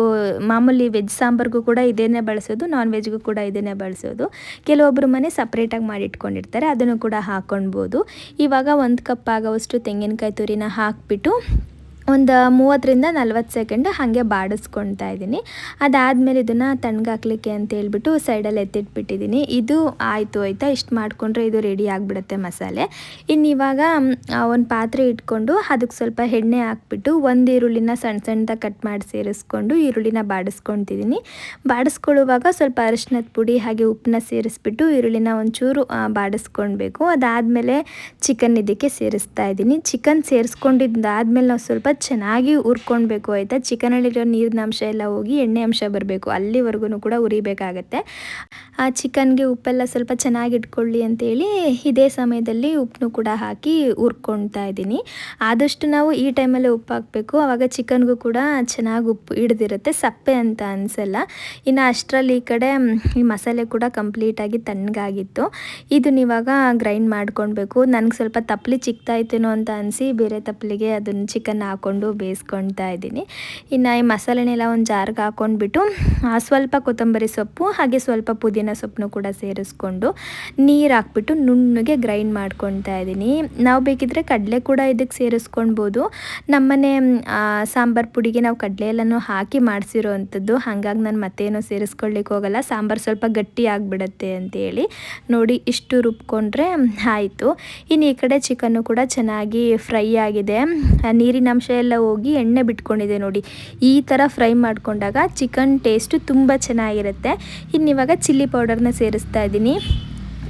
ಮಾಮೂಲಿ ವೆಜ್ ಸಾಂಬಾರ್ಗೂ ಕೂಡ ಇದೇನೇ ಬಳಸೋದು ನಾನ್ ವೆಜ್ಗೂ ಕೂಡ ಇದೇನೇ ಬಳಸೋದು. ಕೆಲವೊಬ್ಬರು ಮನೆ ಸಪ್ರೇಟಾಗಿ ಮಾಡಿಟ್ಕೊಂಡಿರ್ತಾರೆ, ಅದನ್ನು ಕೂಡ ಹಾಕ್ಕೊಳ್ಬೋದು ಇವಾಗ ಒಂದು ಕಪ್ ಆಗೋವಷ್ಟು ತೆಂಗಿನಕಾಯಿ ತುರಿನ ಹಾಕ್ಬಿಟ್ಟು ಒಂದು ಮೂವತ್ತರಿಂದ ನಲ್ವತ್ತು ಸೆಕೆಂಡ್ ಹಾಗೆ ಬಾಡಿಸ್ಕೊಳ್ತಾ ಇದ್ದೀನಿ. ಅದಾದಮೇಲೆ ಇದನ್ನು ತಣ್ಣಗಾಕ್ಲಿಕ್ಕೆ ಅಂತ ಹೇಳ್ಬಿಟ್ಟು ಸೈಡಲ್ಲಿ ಎತ್ತಿಟ್ಬಿಟ್ಟಿದ್ದೀನಿ. ಇದು ಆಯಿತು ಆಯಿತಾ? ಇಷ್ಟು ಮಾಡಿಕೊಂಡ್ರೆ ಇದು ರೆಡಿ ಆಗಿಬಿಡುತ್ತೆ ಮಸಾಲೆ. ಇನ್ನು ಇವಾಗ ಒಂದು ಪಾತ್ರೆ ಇಟ್ಕೊಂಡು ಅದಕ್ಕೆ ಸ್ವಲ್ಪ ಎಣ್ಣೆ ಹಾಕ್ಬಿಟ್ಟು ಒಂದು ಈರುಳ್ಳಿನ ಸಣ್ಣ ಸಣ್ಣದಾಗಿ ಕಟ್ ಮಾಡಿ ಸೇರಿಸ್ಕೊಂಡು ಈರುಳ್ಳಿನ ಬಾಡಿಸ್ಕೊತಿದ್ದೀನಿ ಬಾಡಿಸ್ಕೊಳ್ಳುವಾಗ ಸ್ವಲ್ಪ ಅರಿಶಿನದ ಪುಡಿ ಹಾಗೆ ಉಪ್ಪನ್ನ ಸೇರಿಸ್ಬಿಟ್ಟು ಈರುಳ್ಳಿನ ಒಂಚೂರು ಬಾಡಿಸ್ಕೊಳ್ಬೇಕು. ಅದಾದಮೇಲೆ ಚಿಕನ್ ಇದಕ್ಕೆ ಸೇರಿಸ್ತಾ ಇದ್ದೀನಿ. ಚಿಕನ್ ಸೇರಿಸ್ಕೊಂಡಿದ್ದಾದ್ಮೇಲೆ ನಾವು ಸ್ವಲ್ಪ ಚೆನ್ನಾಗಿ ಹುರ್ಕೊಳ್ಬೇಕು ಆಯಿತಾ? ಚಿಕನಲ್ಲಿರೋ ನೀರಿನ ಅಂಶ ಎಲ್ಲ ಹೋಗಿ ಎಣ್ಣೆ ಅಂಶ ಬರಬೇಕು. ಅಲ್ಲಿವರೆಗೂ ಕೂಡ ಉರಿಬೇಕಾಗತ್ತೆ ಆ ಚಿಕನ್ಗೆ ಉಪ್ಪೆಲ್ಲ ಸ್ವಲ್ಪ ಚೆನ್ನಾಗಿ ಇಟ್ಕೊಳ್ಳಿ ಅಂತೇಳಿ ಇದೇ ಸಮಯದಲ್ಲಿ ಉಪ್ಪನ್ನು ಕೂಡ ಹಾಕಿ ಹುರ್ಕೊಳ್ತಾ ಇದ್ದೀನಿ. ಆದಷ್ಟು ನಾವು ಈ ಟೈಮಲ್ಲೇ ಉಪ್ಪು ಹಾಕಬೇಕು ಆವಾಗ ಚಿಕನ್ಗೂ ಕೂಡ ಚೆನ್ನಾಗಿ ಉಪ್ಪು ಹಿಡ್ದಿರುತ್ತೆ. ಸಪ್ಪೆ ಅಂತ ಅನಿಸಲ್ಲ. ಇನ್ನು ಅಷ್ಟರಲ್ಲಿ ಈ ಕಡೆ ಈ ಮಸಾಲೆ ಕೂಡ ಕಂಪ್ಲೀಟಾಗಿ ತಣ್ಣಗಾಗಿತ್ತು. ಇದನ್ನ ಇವಾಗ ಗ್ರೈಂಡ್ ಮಾಡ್ಕೊಳ್ಬೇಕು ನನಗೆ ಸ್ವಲ್ಪ ತಪ್ಪಲಿ ಚಿಕ್ತಾಯ್ತೇನೋ ಅಂತ ಅನಿಸಿ ಬೇರೆ ತಪ್ಪಲಿಗೆ ಅದನ್ನು ಚಿಕನ್ ಹಾಕ್ಕೊಂಡು ಬೇಯಿಸ್ಕೊಳ್ತಾ ಇದ್ದೀನಿ. ಇನ್ನು ಈ ಮಸಾಲೆನೆಲ್ಲ ಒಂದು ಜಾರ್ಗೆ ಹಾಕ್ಕೊಂಡ್ಬಿಟ್ಟು ಸ್ವಲ್ಪ ಕೊತ್ತಂಬರಿ ಸೊಪ್ಪು ಹಾಗೆ ಸ್ವಲ್ಪ ಪುದೀನ ಸೊಪ್ಪನ್ನು ಕೂಡ ಸೇರಿಸ್ಕೊಂಡು ನೀರು ಹಾಕ್ಬಿಟ್ಟು ನುಣ್ಣಗೆ ಗ್ರೈಂಡ್ ಮಾಡ್ಕೊಳ್ತಾ ಇದ್ದೀನಿ. ನಾವು ಬೇಕಿದ್ರೆ ಕಡಲೆ ಕೂಡ ಇದಕ್ಕೆ ಸೇರಿಸ್ಕೊಳ್ಬೋದು. ನಮ್ಮನೆ ಸಾಂಬಾರು ಪುಡಿಗೆ ನಾವು ಕಡಲೆ ಎಲ್ಲನೂ ಹಾಕಿ ಮಾಡಿಸಿರೋ ಅಂಥದ್ದು ಹಾಗಾಗಿ ನಾನು ಮತ್ತೇನೋ ಸೇರಿಸ್ಕೊಳ್ಳಿಕ್ಕೆ ಹೋಗಲ್ಲ. ಸಾಂಬಾರು ಸ್ವಲ್ಪ ಗಟ್ಟಿ ಆಗಿಬಿಡತ್ತೆ ಅಂತೇಳಿ ನೋಡಿ, ಇಷ್ಟು ರುಬ್ಕೊಂಡ್ರೆ ಆಯಿತು. ಇನ್ನು ಈ ಕಡೆ ಚಿಕನ್ನು ಕೂಡ ಚೆನ್ನಾಗಿ ಫ್ರೈ ಆಗಿದೆ. ನೀರಿನಂಶ ನೀರಿನ ಅಂಶ ಎಲ್ಲ ಹೋಗಿ ಎಣ್ಣೆ ಬಿಟ್ಕೊಂಡಿದೆ ನೋಡಿ. ಈ ಥರ ಫ್ರೈ ಮಾಡಿಕೊಂಡಾಗ ಚಿಕನ್ ಟೇಸ್ಟು ತುಂಬ ಚೆನ್ನಾಗಿರುತ್ತೆ. ಇನ್ನಿವಾಗ ಚಿಲ್ಲಿ ಪೌಡರ್ನ ಸೇರಿಸ್ತಾ ಇದ್ದೀನಿ.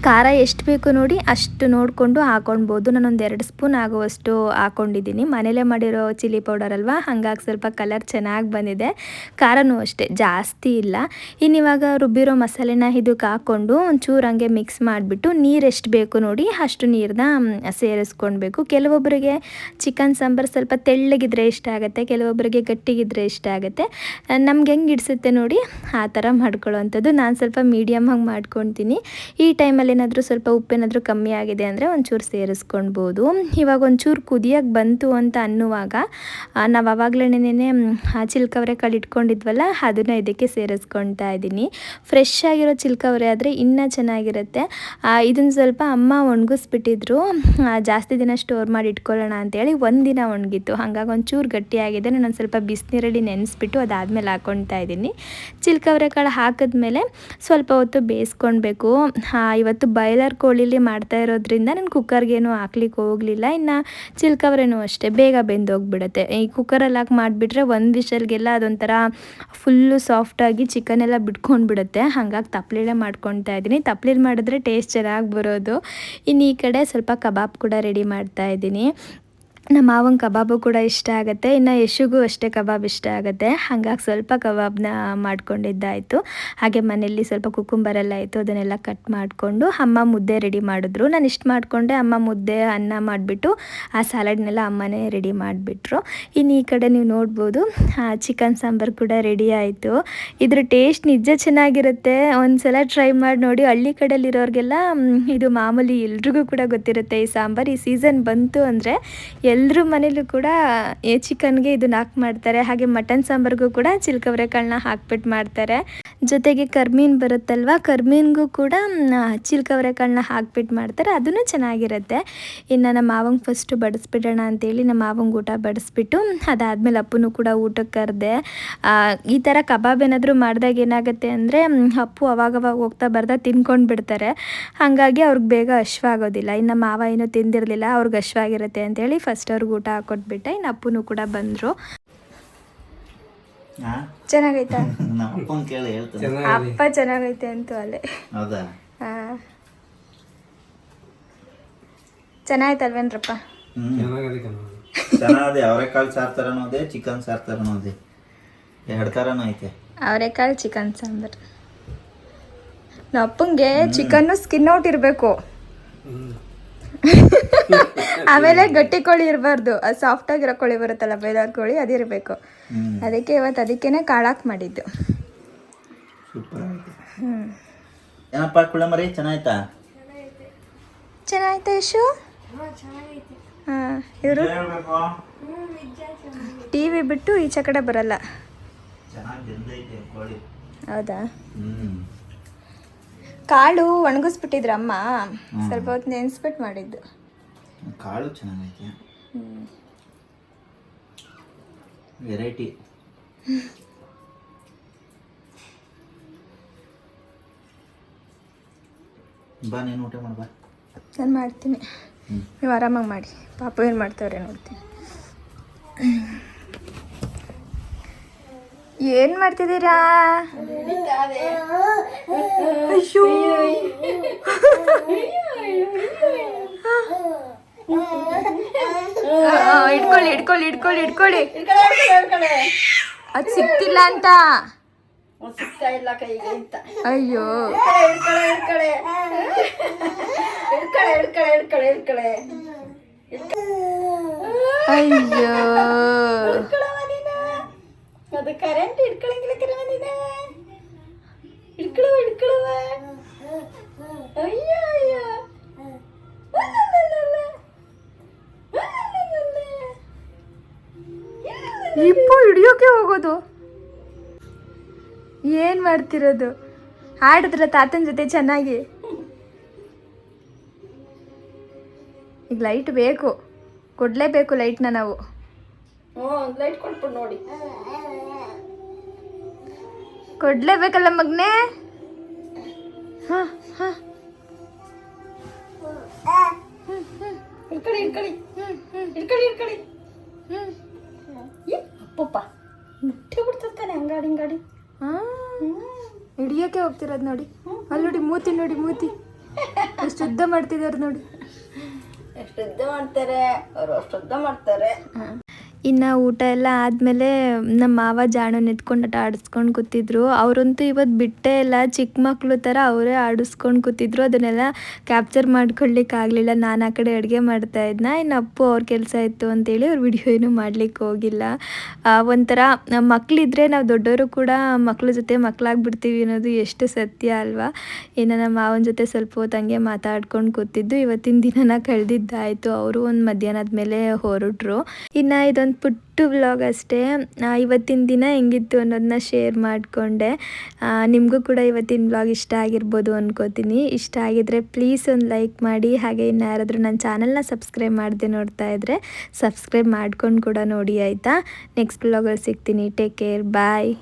ಖಾರ ಎಷ್ಟು ಬೇಕು ನೋಡಿ ಅಷ್ಟು ನೋಡಿಕೊಂಡು ಹಾಕೊಳ್ಬೋದು. ನಾನೊಂದು ಎರಡು ಸ್ಪೂನ್ ಆಗುವಷ್ಟು ಹಾಕೊಂಡಿದ್ದೀನಿ. ಮನೇಲೇ ಮಾಡಿರೋ ಚಿಲ್ಲಿ ಪೌಡರ್ ಅಲ್ವಾ? ಹಾಗಾಗಿ ಸ್ವಲ್ಪ ಕಲರ್ ಚೆನ್ನಾಗಿ ಬಂದಿದೆ. ಖಾರನೂ ಅಷ್ಟೇ, ಜಾಸ್ತಿ ಇಲ್ಲ. ಇನ್ನಿವಾಗ ರುಬ್ಬಿರೋ ಮಸಾಲೆನ ಇದಕ್ಕೆ ಹಾಕ್ಕೊಂಡು ಒಂಚೂರು ಹಂಗೆ ಮಿಕ್ಸ್ ಮಾಡಿಬಿಟ್ಟು ನೀರು ಎಷ್ಟು ಬೇಕು ನೋಡಿ ಅಷ್ಟು ನೀರನ್ನ ಸೇರಿಸ್ಕೊಳ್ಬೇಕು. ಕೆಲವೊಬ್ಬರಿಗೆ ಚಿಕನ್ ಸಾಂಬಾರು ಸ್ವಲ್ಪ ತೆಳ್ಳಗಿದ್ರೆ ಇಷ್ಟ ಆಗುತ್ತೆ ಕೆಲವೊಬ್ಬರಿಗೆ ಗಟ್ಟಿಗಿದ್ರೆ ಇಷ್ಟ ಆಗುತ್ತೆ. ನಮ್ಗೆ ಹೆಂಗೆ ಇಡಿಸುತ್ತೆ ನೋಡಿ ಆ ಥರ ಮಾಡ್ಕೊಳ್ಳೋವಂಥದ್ದು. ನಾನು ಸ್ವಲ್ಪ ಮೀಡಿಯಮ್ ಹಂಗೆ ಮಾಡ್ಕೊತೀನಿ ಈ ಟೈಮಲ್ಲಿ ಏನಾದರೂ ಸ್ವಲ್ಪ ಉಪ್ಪೇನಾದರೂ ಕಮ್ಮಿ ಆಗಿದೆ ಅಂದರೆ ಒಂಚೂರು ಸೇರಿಸ್ಕೊಳ್ಬೋದು. ಇವಾಗ ಒಂಚೂರು ಕುದಿಯೋಕ್ಕೆ ಬಂತು ಅಂತ ಅನ್ನುವಾಗ ನಾವು ಆವಾಗಲೇ ಚಿಲ್ಕವರೆ ಕಾಳು ಇಟ್ಕೊಂಡಿದ್ವಲ್ಲ ಅದನ್ನು ಇದಕ್ಕೆ ಸೇರಿಸ್ಕೊಳ್ತಾ ಇದ್ದೀನಿ. ಫ್ರೆಶ್ ಆಗಿರೋ ಚಿಲ್ಕವರೆ ಆದರೆ ಇನ್ನೂ ಚೆನ್ನಾಗಿರುತ್ತೆ. ಇದನ್ನು ಸ್ವಲ್ಪ ಅಮ್ಮ ಒಣಗಿಸ್ಬಿಟ್ಟಿದ್ರು. ಜಾಸ್ತಿ ದಿನ ಸ್ಟೋರ್ ಮಾಡಿ ಇಟ್ಕೊಳ್ಳೋಣ ಅಂತೇಳಿ ಒಂದಿನ ಒಣಗಿತ್ತು. ಹಾಗಾಗಿ ಒಂಚೂರು ಗಟ್ಟಿಯಾಗಿದೆ ನಾನು ಸ್ವಲ್ಪ ಬಿಸಿನೀರಲ್ಲಿ ನೆನೆಸ್ಬಿಟ್ಟು ಅದಾದಮೇಲೆ ಹಾಕ್ಕೊಳ್ತಾ ಇದ್ದೀನಿ. ಚಿಲ್ಕವರೆ ಕಾಳು ಹಾಕಿದ್ಮೇಲೆ ಸ್ವಲ್ಪ ಹೊತ್ತು ಬೇಯಿಸ್ಕೊಳ್ಬೇಕು. ಆ, ಇವತ್ತು ಬಾಯ್ಲರ್ ಕೋಳಿಲಿ ಮಾಡ್ತಾ ಇರೋದ್ರಿಂದ ನಾನು ಕುಕ್ಕರ್ಗೇನು ಹಾಕ್ಲಿಕ್ಕೆ ಹೋಗಲಿಲ್ಲ. ಇನ್ನು ಚಿಲ್ಕವ್ರೇನು ಅಷ್ಟೇ, ಬೇಗ ಬೆಂದೋಗ್ಬಿಡುತ್ತೆ. ಈ ಕುಕ್ಕರಲ್ಲಿ ಹಾಕಿ ಮಾಡಿಬಿಟ್ರೆ ಒಂದು ವಿಷಲ್ಗೆಲ್ಲ ಅದೊಂಥರ ಫುಲ್ಲು ಸಾಫ್ಟಾಗಿ ಚಿಕನ್ ಎಲ್ಲ ಬಿಟ್ಕೊಂಡು ಬಿಡುತ್ತೆ ಹಾಗಾಗಿ ತಪ್ಪಲಿಲೇ ಮಾಡ್ಕೊತಾ ಇದ್ದೀನಿ ತಪ್ಪಲಿಲಿ ಮಾಡಿದ್ರೆ ಟೇಸ್ಟ್ ಚೆನ್ನಾಗಿ ಬರೋದು. ಇನ್ನು ಈ ಕಡೆ ಸ್ವಲ್ಪ ಕಬಾಬ್ ಕೂಡ ರೆಡಿ ಮಾಡ್ತಾ ಇದ್ದೀನಿ ನಮ್ಮ ಮಾವನ ಕಬಾಬು ಕೂಡ ಇಷ್ಟ ಆಗುತ್ತೆ. ಇನ್ನು ಯಶುಗೂ ಅಷ್ಟೇ ಕಬಾಬ್ ಇಷ್ಟ ಆಗುತ್ತೆ. ಹಾಗಾಗಿ ಸ್ವಲ್ಪ ಕಬಾಬ್ನ ಮಾಡ್ಕೊಂಡಿದ್ದಾಯಿತು. ಹಾಗೆ ಮನೆಯಲ್ಲಿ ಸ್ವಲ್ಪ ಕುಕ್ಕುಂಬರೆಲ್ಲ ಇತ್ತು, ಅದನ್ನೆಲ್ಲ ಕಟ್ ಮಾಡಿಕೊಂಡು ಅಮ್ಮ ಮುದ್ದೆ ರೆಡಿ ಮಾಡಿದ್ರು. ನಾನು ಇಷ್ಟು ಮಾಡಿಕೊಂಡೆ, ಅಮ್ಮ ಮುದ್ದೆ, ಅನ್ನ ಮಾಡಿಬಿಟ್ಟು ಆ ಸ್ಯಾಲಡ್ನೆಲ್ಲ ಅಮ್ಮನೇ ರೆಡಿ ಮಾಡಿಬಿಟ್ರು. ಇನ್ನು ಈ ಕಡೆ ನೀವು ನೋಡ್ಬೋದು ಚಿಕನ್ ಸಾಂಬಾರು ಕೂಡ ರೆಡಿ ಆಯಿತು. ಇದ್ರ ಟೇಸ್ಟ್ ನಿಜ ಚೆನ್ನಾಗಿರುತ್ತೆ. ಒಂದ್ಸಲ ಟ್ರೈ ಮಾಡಿ ನೋಡಿ. ಹಳ್ಳಿ ಕಡೆಯಲ್ಲಿರೋರಿಗೆಲ್ಲ ಇದು ಮಾಮೂಲಿ ಎಲ್ರಿಗೂ ಕೂಡ ಗೊತ್ತಿರುತ್ತೆ ಈ ಸಾಂಬಾರು. ಈ ಸೀಸನ್ ಬಂತು ಅಂದರೆ ಎಲ್ಲರ ಮನೇಲೂ ಕೂಡ ಎ ಚಿಕನ್ಗೆ ಇದನ್ನ ಹಾಕಿ ಮಾಡ್ತಾರೆ. ಹಾಗೆ ಮಟನ್ ಸಾಂಬಾರ್ಗೂ ಕೂಡ ಚಿಲ್ಕವರೆ ಕಾಳನ್ನ ಹಾಕ್ಬಿಟ್ಟು ಮಾಡ್ತಾರೆ. ಜೊತೆಗೆ ಕರ್ಮೀನ್ ಬರುತ್ತಲ್ವ? ಕರ್ಮೀನ್ಗೂ ಕೂಡ ಚಿಲ್ಕವರೆ ಕಾಳನ್ನ ಹಾಕ್ಬಿಟ್ಟು ಮಾಡ್ತಾರೆ. ಅದನ್ನು ಚೆನ್ನಾಗಿರುತ್ತೆ. ಇನ್ನು ನಮ್ಮ ಮಾವಂಗೆ ಫಸ್ಟು ಬಡಿಸ್ಬಿಡೋಣ ಅಂತೇಳಿ ನಮ್ಮ ಮಾವಂಗೆ ಊಟ ಬಡಿಸ್ಬಿಟ್ಟು, ಅದಾದಮೇಲೆ ಅಪ್ಪನೂ ಕೂಡ ಊಟಕ್ಕೆ ಕರೆದೆ. ಈ ಥರ ಕಬಾಬ್ ಏನಾದರೂ ಮಾಡಿದಾಗ ಏನಾಗುತ್ತೆ ಅಂದರೆ ಅಪ್ಪು ಅವಾಗವಾಗ ಹೋಗ್ತಾ ಬರ್ತಾ ತಿನ್ಕೊಂಡು ಬಿಡ್ತಾರೆ. ಹಾಗಾಗಿ ಅವ್ರಿಗೆ ಬೇಗ ಹಶ್ವಾಗೋದಿಲ್ಲ ಇನ್ನು ಮಾವ ಏನೂ ತಿಂದಿರಲಿಲ್ಲ. ಅವ್ರಿಗೆ ಹಶ್ವಾಗಿರುತ್ತೆ ಅಂತೇಳಿ ಫಸ್ಟ್ ಅವ್ರಿಗೆ ಊಟ ಹಾಕೊಟ್ಬಿಟ್ಟೆ ಇನ್ನು ಅಪ್ಪನೂ ಕೂಡ ಬಂದರು. ಹಾಂ? ಚೆನ್ನಾಗೈತಾ? ಅಪ್ಪನ ಕೇಳಿ ಹೇಳ್ತಾನೆ. ಅಪ್ಪ ಚೆನ್ನಾಗೈತೆ ಅಂತೂ ಅಲ್ಲೇ. ಚೆನ್ನಾಯ್ತಲ್ವೇನ್ರಪ್ಪ? ಚೆನ್ನಾಗಿದೆ ಅವರೆಕಾಳು ಸಾರು ಥರನೂ ಇದೆ ಚಿಕನ್ ಸಾರು ಥರನೂ ಇದೆ. ಎರಡು ಥರನೂ ಐತೆ. ಅವರೆಕಾಳು ಚಿಕನ್ ಸಾಂಬಾರು. ನಮ್ಮ ಅಪ್ಪಂಗೆ ಚಿಕನ್ನು ಸ್ಕಿನ್ ಔಟ್ ಇರಬೇಕು. ಆಮೇಲೆ ಗಟ್ಟಿ ಕೋಳಿ ಇರಬಾರ್ದು. ಅದು ಸಾಫ್ಟಾಗಿರೋ ಕೋಳಿ ಬರುತ್ತಲ್ಲ ಬೇದಾರ್ ಕೋಳಿ ಅದಿರಬೇಕು ಅದಕ್ಕೆ ಇವತ್ತು ಅದಕ್ಕೇನೆ ಕಾಳಾಕ್ ಮಾಡಿದ್ದು. ಸೂಪರ್ ಆಯ್ತು ಏನಪ್ಪ ಕುಳ್ಳಮರಿ ಚೆನ್ನಾಯ್ತಾ? ಚೆನ್ನಾಯ್ತಾ ಯಶು? ಹಾಂ ಇವರು? ಟಿ ವಿ ಬಿಟ್ಟು ಈಚೆ ಕಡೆ ಬರಲ್ಲ. ಕೋಳಿ. ಹೌದಾ? ಕಾಳು ಒಣಗಿಸ್ಬಿಟ್ಟಿದ್ರಮ್ಮ. ಸ್ವಲ್ಪ ಹೊತ್ತು ನೆನೆಸ್ಬಿಟ್ಟು ಮಾಡಿದ್ದು. ಕಾಳು ಚೆನ್ನಾಗೈತೆ. ವೆರೈಟಿ ಬಾ ನೀನು ಊಟ ಮಾಡು ಬಾ. ನಾನು ಮಾಡ್ತೀನಿ. ನೀವು ಆರಾಮಾಗಿ ಮಾಡಿ. ಪಾಪ ಏನು ಮಾಡ್ತಾವ್ರೆ ನೋಡ್ತೀನಿ. ಏನು ಮಾಡ್ತಿದ್ದೀರಾ? ಅಯ್ಯೋ. ಇಟ್ಕೊಳ್ಳಿ ಇಟ್ಕೊಳ್ಳಿ ಇಟ್ಕೊಳ್ಳಿ ಇಟ್ಕೊಳ್ಳಿ. ಅದು ಸಿಕ್ತಿಲ್ಲ ಅಂತ. ಅಯ್ಯೋ. ಅಯ್ಯೋ. ಅದು ಕರೆಂಟ್ ಹಿಡ್ಕೊಳಂಗಿಲ್ಲ ಕರವ ನೀನ. ಇಟ್ಕೊಳ್ಳುವ ಹಿಡ್ಕೊಳವ ಅಯ್ಯೋ ಅಯ್ಯೋ. ಇಪ್ಪು ಹಿಡಿಯೋಕೆ ಹೋಗೋದು. ಏನು ಮಾಡ್ತಿರೋದು? ಆಡಿದ್ರ ತಾತನ ಜೊತೆ ಚೆನ್ನಾಗಿ? ಈಗ ಲೈಟ್ ಬೇಕು. ಕೊಡಲೇಬೇಕು ಲೈಟ್ನ ನಾವು. ಲೈಟ್ ಕೊಟ್ಬಿಟ್ಟು ನೋಡಿ. ಕೊಡ್ಲೇಬೇಕಲ್ಲ ಮಗ್ನೆ? ಹಾಂ ಹಾಂ. ಹ್ಮ್ ಹ್ಮ್. ಹ್ಮ್ ಹ್ಮ್. ಹ್ಞೂ ಏ ಅಪ್ಪಪ್ಪ. ಮುಟ್ಟೆ ಬಿಡ್ತಿರ್ತಾನೆ ತಾನೆ ಹಂಗಾಡಿ ಹಿಂಗಾಡಿ ಹಾಂ? ಹಿಡಿಯೋಕೆ ಹೋಗ್ತಿರೋದು ನೋಡಿ. ಅಲ್ಲಿ ನೋಡಿ ಮೂತಿ ನೋಡಿ ಮೂತಿ. ಎಷ್ಟು ಉದ್ದ ಮಾಡ್ತಿದ್ದಾರೆ ನೋಡಿ. ಉದ್ದ ಮಾಡ್ತಾರೆ? ಅವರು ಉದ್ದ ಮಾಡ್ತಾರೆ. ಇನ್ನು ಊಟ ಎಲ್ಲ ಆದಮೇಲೆ ನಮ್ಮ ಮಾವ ಜಾಣನ ಎತ್ಕೊಂಡು ಆಟ ಆಡಿಸ್ಕೊಂಡು ಕೂತಿದ್ರು. ಅವರಂತೂ ಇವತ್ತು ಬಿಟ್ಟೇ ಇಲ್ಲ. ಚಿಕ್ಕ ಮಕ್ಕಳು ಥರ ಅವರೇ ಆಡಿಸ್ಕೊಂಡು ಕೂತಿದ್ರು. ಅದನ್ನೆಲ್ಲ ಕ್ಯಾಪ್ಚರ್ ಮಾಡ್ಕೊಳ್ಲಿಕ್ಕೆ ಆಗಲಿಲ್ಲ. ನಾನು ಆ ಕಡೆ ಅಡುಗೆ ಮಾಡ್ತಾ ಇದ್ನ. ಇನ್ನು ಅಪ್ಪು ಅವ್ರ ಕೆಲಸ ಇತ್ತು ಅಂತೇಳಿ ಅವ್ರು ವಿಡಿಯೋ ಏನೂ ಮಾಡ್ಲಿಕ್ಕೆ ಹೋಗಿಲ್ಲ. ಒಂಥರ ಮಕ್ಕಳಿದ್ರೆ ನಾವು ದೊಡ್ಡವರು ಕೂಡ ಮಕ್ಕಳ ಜೊತೆ ಮಕ್ಕಳಾಗ್ಬಿಡ್ತೀವಿ ಅನ್ನೋದು ಎಷ್ಟು ಸತ್ಯ ಅಲ್ವಾ? ಇನ್ನು ನಮ್ಮ ಮಾವನ ಜೊತೆ ಸ್ವಲ್ಪ ಹೊತ್ತು ಹಂಗೆ ಮಾತಾಡ್ಕೊಂಡು ಕೂತಿದ್ದು. ಇವತ್ತಿನ ದಿನನ ಕಳೆದಿದ್ದಾಯಿತು. ಅವರು ಒಂದು ಮಧ್ಯಾಹ್ನದ ಮೇಲೆ ಹೊರಟ್ರು. ಇನ್ನು ಇದೊಂದು ಪುಟ್ಟು ವ್ಲಾಗ್ ಅಷ್ಟೇ. ಇವತ್ತಿನ ದಿನ ಹೆಂಗಿತ್ತು ಅನ್ನೋದನ್ನ ಶೇರ್ ಮಾಡಿಕೊಂಡೆ. ನಿಮಗೂ ಕೂಡ ಇವತ್ತಿನ ವ್ಲಾಗ್ ಇಷ್ಟ ಆಗಿರ್ಬೋದು ಅನ್ಕೋತೀನಿ. ಇಷ್ಟ ಆಗಿದ್ರೆ ಪ್ಲೀಸ್ ಒಂದು ಲೈಕ್ ಮಾಡಿ. ಹಾಗೆ ಇನ್ನು ಯಾರಾದರೂ ನನ್ನ ಚಾನಲ್ನ ಸಬ್ಸ್ಕ್ರೈಬ್ ಮಾಡದೆ ನೋಡ್ತಾ ಇದ್ದರೆ ಸಬ್ಸ್ಕ್ರೈಬ್ ಮಾಡ್ಕೊಂಡು ಕೂಡ ನೋಡಿ ಆಯಿತಾ. ನೆಕ್ಸ್ಟ್ ವ್ಲಾಗಲ್ಲಿ ಸಿಗ್ತೀನಿ. Take care bye